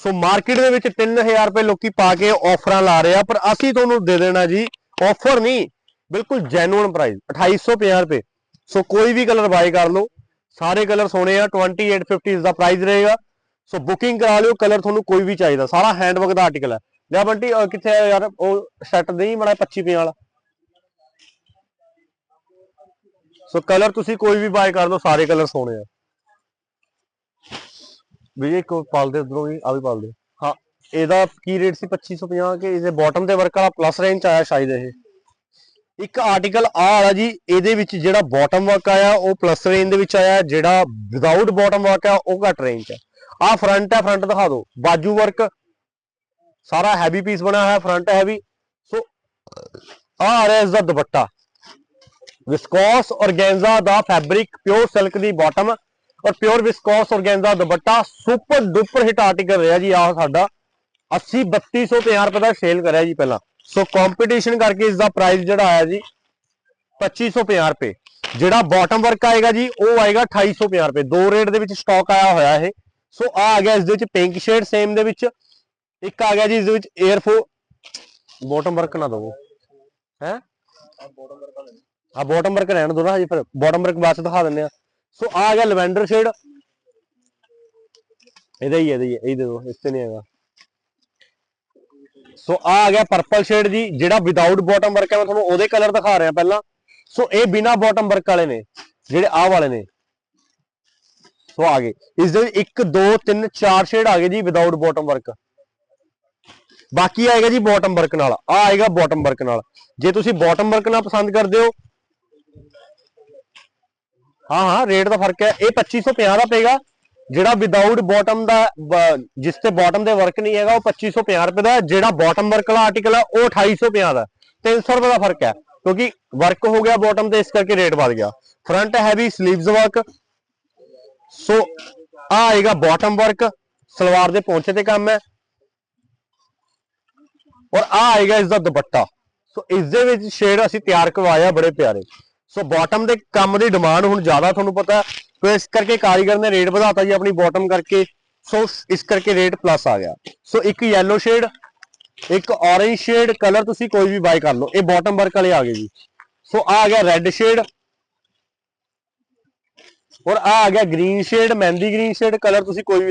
ਸੋ ਮਾਰਕੀਟ ਦੇ ਵਿੱਚ 3000 ਰੁਪਏ ਲੋਕੀ ਪਾ ਕੇ ਆਫਰਾਂ ਲਾ ਰਹੇ ਆ, ਪਰ ਅਸੀਂ ਤੁਹਾਨੂੰ ਦੇ ਦੇਣਾ ਜੀ ਆਫਰ ਨਹੀਂ, ਬਿਲਕੁਲ ਜੈਨੂਇਨ ਪ੍ਰਾਈਸ 2850 ਰੁਪਏ। ਸੋ ਕੋਈ ਵੀ ਕਲਰ ਬਾਈ ਕਰ ਲਓ, ਸਾਰੇ ਕਲਰ ਸੋਹਣੇ ਆ 2850 ਦਾ ਪ੍ਰਾਈਸ ਰਹੇਗਾ। ਸੋ ਬੁਕਿੰਗ ਕਰਾ ਲਿਓ ਕਲਰ ਤੁਹਾਨੂੰ ਕੋਈ ਵੀ ਚਾਹੀਦਾ, ਸਾਰਾ ਹੈਂਡਵਰਕ ਦਾ ਆਰਟੀਕਲ ਹੈ। ਲਿਆ ਬੰਟੀ ਕਿੱਥੇ ਹੈ ਯਾਰ, ਉਹ ਸੈੱਟ ਨਹੀਂ ਬੜਾ 25 50 ਵਾਲਾ। ਸੋ ਕਲਰ ਤੁਸੀਂ ਕੋਈ ਵੀ ਬਾਈ ਕਰ ਲਓ, ਸਾਰੇ ਕਲਰ ਸੋਹਣੇ ਆ। ਵੀ ਇੱਕ ਪਾਲ ਉਧਰੋਂ ਵੀ ਆ ਵੀ ਪਾਲ ਹਾਂ, ਇਹਦਾ ਕੀ ਰੇਟ ਸੀ? 2550 ਕਿ ਇਹਦੇ ਬਾਟਮ ਤੇ ਵਰਕ ਵਾਲਾ ਪਲੱਸ ਰੇਂਜ ਚ ਆਇਆ ਸ਼ਾਇਦ ਇਹ। ਇੱਕ ਆਰਟੀਕਲ ਆ ਵਾਲਾ ਜੀ, ਇਹਦੇ ਵਿੱਚ ਜਿਹੜਾ ਬਾਟਮ ਵਰਕ ਆਇਆ, ਉਹ ਪਲੱਸ ਰੇਂਜ ਦੇ ਵਿੱਚ ਆਇਆ, ਜਿਹੜਾ ਵਿਦਆਊਟ ਬਾਟਮ ਵਰਕ ਆ, ਉਹ ਘੱਟ ਰੇਂਜ ਚ ਆ। ਫਰੰਟ ਹੈ ਫਰੰਟ ਦਿਖਾ ਦਿਓ। ਬਾਜੂ ਵਰਕ ਸਾਰਾ ਹੈਵੀ ਪੀਸ ਬਣਿਆ ਹੋਇਆ ਫਰੰਟ ਹੈਵੀ ਸੋ ਆ ਆ ਰਿਹਾ ਇਸ ਦਾ ਦੁਪੱਟਾ। ਵਿਸਕੋਸ ਔਰਗੈਂਜ਼ਾ ਦਾ ਫੈਬਰਿਕ ਪਿਓਰ ਸਿਲਕ ਦੀ ਬਾਟਮ ਔਰ ਪਿਓਰ ਵਿਸਕੋਸ ਔਰਗੈਂਜ਼ਾ ਦੁਪੱਟਾ ਸੁਪਰ ਡੁਪਰ ਹਿੱਟ ਆਰਟੀਕਲ ਰਿਹਾ ਜੀ ਆਹ ਸਾਡਾ। 80 3250 ਰੁਪਏ ਦਾ ਸੇਲ ਕਰਿਆ ਜੀ ਪਹਿਲਾਂ। ਸੋ ਕੰਪੀਟੀਸ਼ਨ ਕਰਕੇ ਇਸ ਦਾ ਪ੍ਰਾਈਸ ਜਿਹੜਾ ਆਇਆ ਜੀ 2550 ਰੁਪਏ। ਜਿਹੜਾ ਬਾਟਮ ਵਰਕ ਆਏਗਾ ਜੀ ਉਹ ਆਏਗਾ 2850 ਰੁਪਏ। ਦੋ ਰੇਟ ਦੇ ਵਿੱਚ ਸਟਾਕ ਆਇਆ ਹੋਇਆ ਇਹ। ਸੋ ਆ ਆ ਗਿਆ ਇਸ ਦੇ ਵਿੱਚ ਪਿੰਕ ਸ਼ੇਡ ਸੇਮ ਦੇ ਵਿੱਚ। ਇੱਕ ਆ ਗਿਆ ਜੀ ਇਸ ਦੇ ਵਿੱਚ 에ਅਰਫੋ ਬਾਟਮ ਵਰਕ ਨਾ ਦਵੋ। ਹੈ? ਆ ਬਾਟਮ ਵਰਕ ਰਹਿਣ ਦੋ ਨਾ ਹਜੇ ਫਿਰ। ਬਾਟਮ ਵਰਕ ਬਾਅਦ ਚ ਦਿਖਾ ਦਿੰਦੇ ਆ। ਸੋ ਆ ਆ ਗਿਆ ਲਵੈਂਡਰ ਸ਼ੇਡ। ਇਹਦਾ ਹੀ ਹੈ, ਇਹਦਾ ਹੀ ਇਹ ਦੇ ਦੋ ਇਸ ਤੇ ਨਹੀਂ ਹੈਗਾ। ਸੋ ਆ ਆ ਗਿਆ ਪਰਪਲ ਸ਼ੇਡ ਜੀ ਜਿਹੜਾ ਵਿਦਆਊਟ ਬਾਟਮ ਵਰਕ ਹੈ ਮੈਂ ਤੁਹਾਨੂੰ ਉਹਦੇ ਕਲਰ ਦਿਖਾ ਰਿਹਾ ਪਹਿਲਾਂ। ਸੋ ਇਹ ਬਿਨਾ ਬਾਟਮ ਵਰਕ ਵਾਲੇ ਨੇ ਜਿਹੜੇ ਆਹ ਵਾਲੇ ਨੇ। ਸੋ ਆ ਗਏ। ਇਸ ਦੇ 1 2 3 4 ਸ਼ੇਡ ਆ ਗਏ ਜੀ ਵਿਦਆਊਟ ਬਾਟਮ ਵਰਕ ਬਾਕੀ ਆਏਗਾ ਜੀ ਬਾਟਮ ਵਰਕ ਨਾਲ। ਆ ਆਏਗਾ ਬਾਟਮ ਵਰਕ ਨਾਲ। ਜੇ ਤੁਸੀਂ ਬਾਟਮ ਵਰਕ ਨਾਲ ਪਸੰਦ ਕਰਦੇ ਹੋ ਹਾਂ ਹਾਂ ਰੇਟ ਦਾ ਫ਼ਰਕ ਹੈ। ਇਹ 2550 ਦਾ ਪਏਗਾ, ਜਿਹੜਾ ਵਿਦਆਊਟ ਬਾਟਮ ਦਾ ਜਿਸ ਤੇ ਬਾਟਮ ਦੇ ਵਰਕ ਨਹੀਂ ਹੈਗਾ, ਉਹ 2550 ਰੁਪਏ ਦਾ ਜਿਹੜਾ ਬਾਟਮ ਵਰਕ ਵਾਲਾ ਆਰਟੀਕਲ ਹੈ, ਉਹ 2850 ਦਾ ਹੈ। 300 ਰੁਪਏ ਦਾ ਫ਼ਰਕ ਹੈ, ਕਿਉਂਕਿ ਵਰਕ ਹੋ ਗਿਆ ਬਾਟਮ ਤੇ, ਇਸ ਕਰਕੇ ਰੇਟ ਵਧ ਗਿਆ। ਫਰੰਟ ਹੈਵੀ 슬ੀਵਸ ਵਰਕ ਸੋ ਆ ਆਏਗਾ ਬਾਟਮ ਵਰਕ ਸਲਵਾਰ ਦੇ ਪੌਂਚੇ ਤੇ ਕੰਮ ਹੈ। ਔਰ ਆ ਆਏਗਾ ਇਸ ਦਾ ਦੁਪੱਟਾ। ਸੋ ਇਸ ਦੇ ਵਿੱਚ ਸ਼ੇਡ ਅਸੀਂ ਤਿਆਰ ਕਰਵਾਇਆ ਬੜੇ ਪਿਆਰੇ। ਸੋ ਬਾਟਮ ਦੇ ਕੰਮ ਦੀ ਡਿਮਾਂਡ ਹੁਣ ਜ਼ਿਆਦਾ ਤੁਹਾਨੂੰ ਪਤਾ ਸੋ ਇਸ ਕਰਕੇ ਕਾਰੀਗਰ ਨੇ ਰੇਟ ਵਧਾਤਾ ਜੀ ਆਪਣੀ ਬਾਟਮ ਕਰਕੇ। ਸੋ ਇਸ ਕਰਕੇ ਰੇਟ ਪਲੱਸ ਆ ਗਿਆ। ਸੋ ਇੱਕ ਯੈਲੋ ਸ਼ੇਡ ਇੱਕ orange ਸ਼ੇਡ ਕਲਰ ਤੁਸੀਂ ਕੋਈ ਵੀ ਬਾਈ ਕਰ ਲਓ। ਇਹ ਬਾਟਮ ਵਰਕ ਵਾਲੇ ਆ ਗਏ ਜੀ। ਸੋ ਆ ਆ ਗਿਆ ਰੈੱਡ ਸ਼ੇਡ ਔਰ ਆ ਆ ਗਿਆ ਗ੍ਰੀਨ ਸ਼ੇਡ ਮਹਿੰਦੀ ਗ੍ਰੀਨ ਸ਼ੇਡ ਕਲਰ ਤੁਸੀਂ ਕੋਈ ਵੀ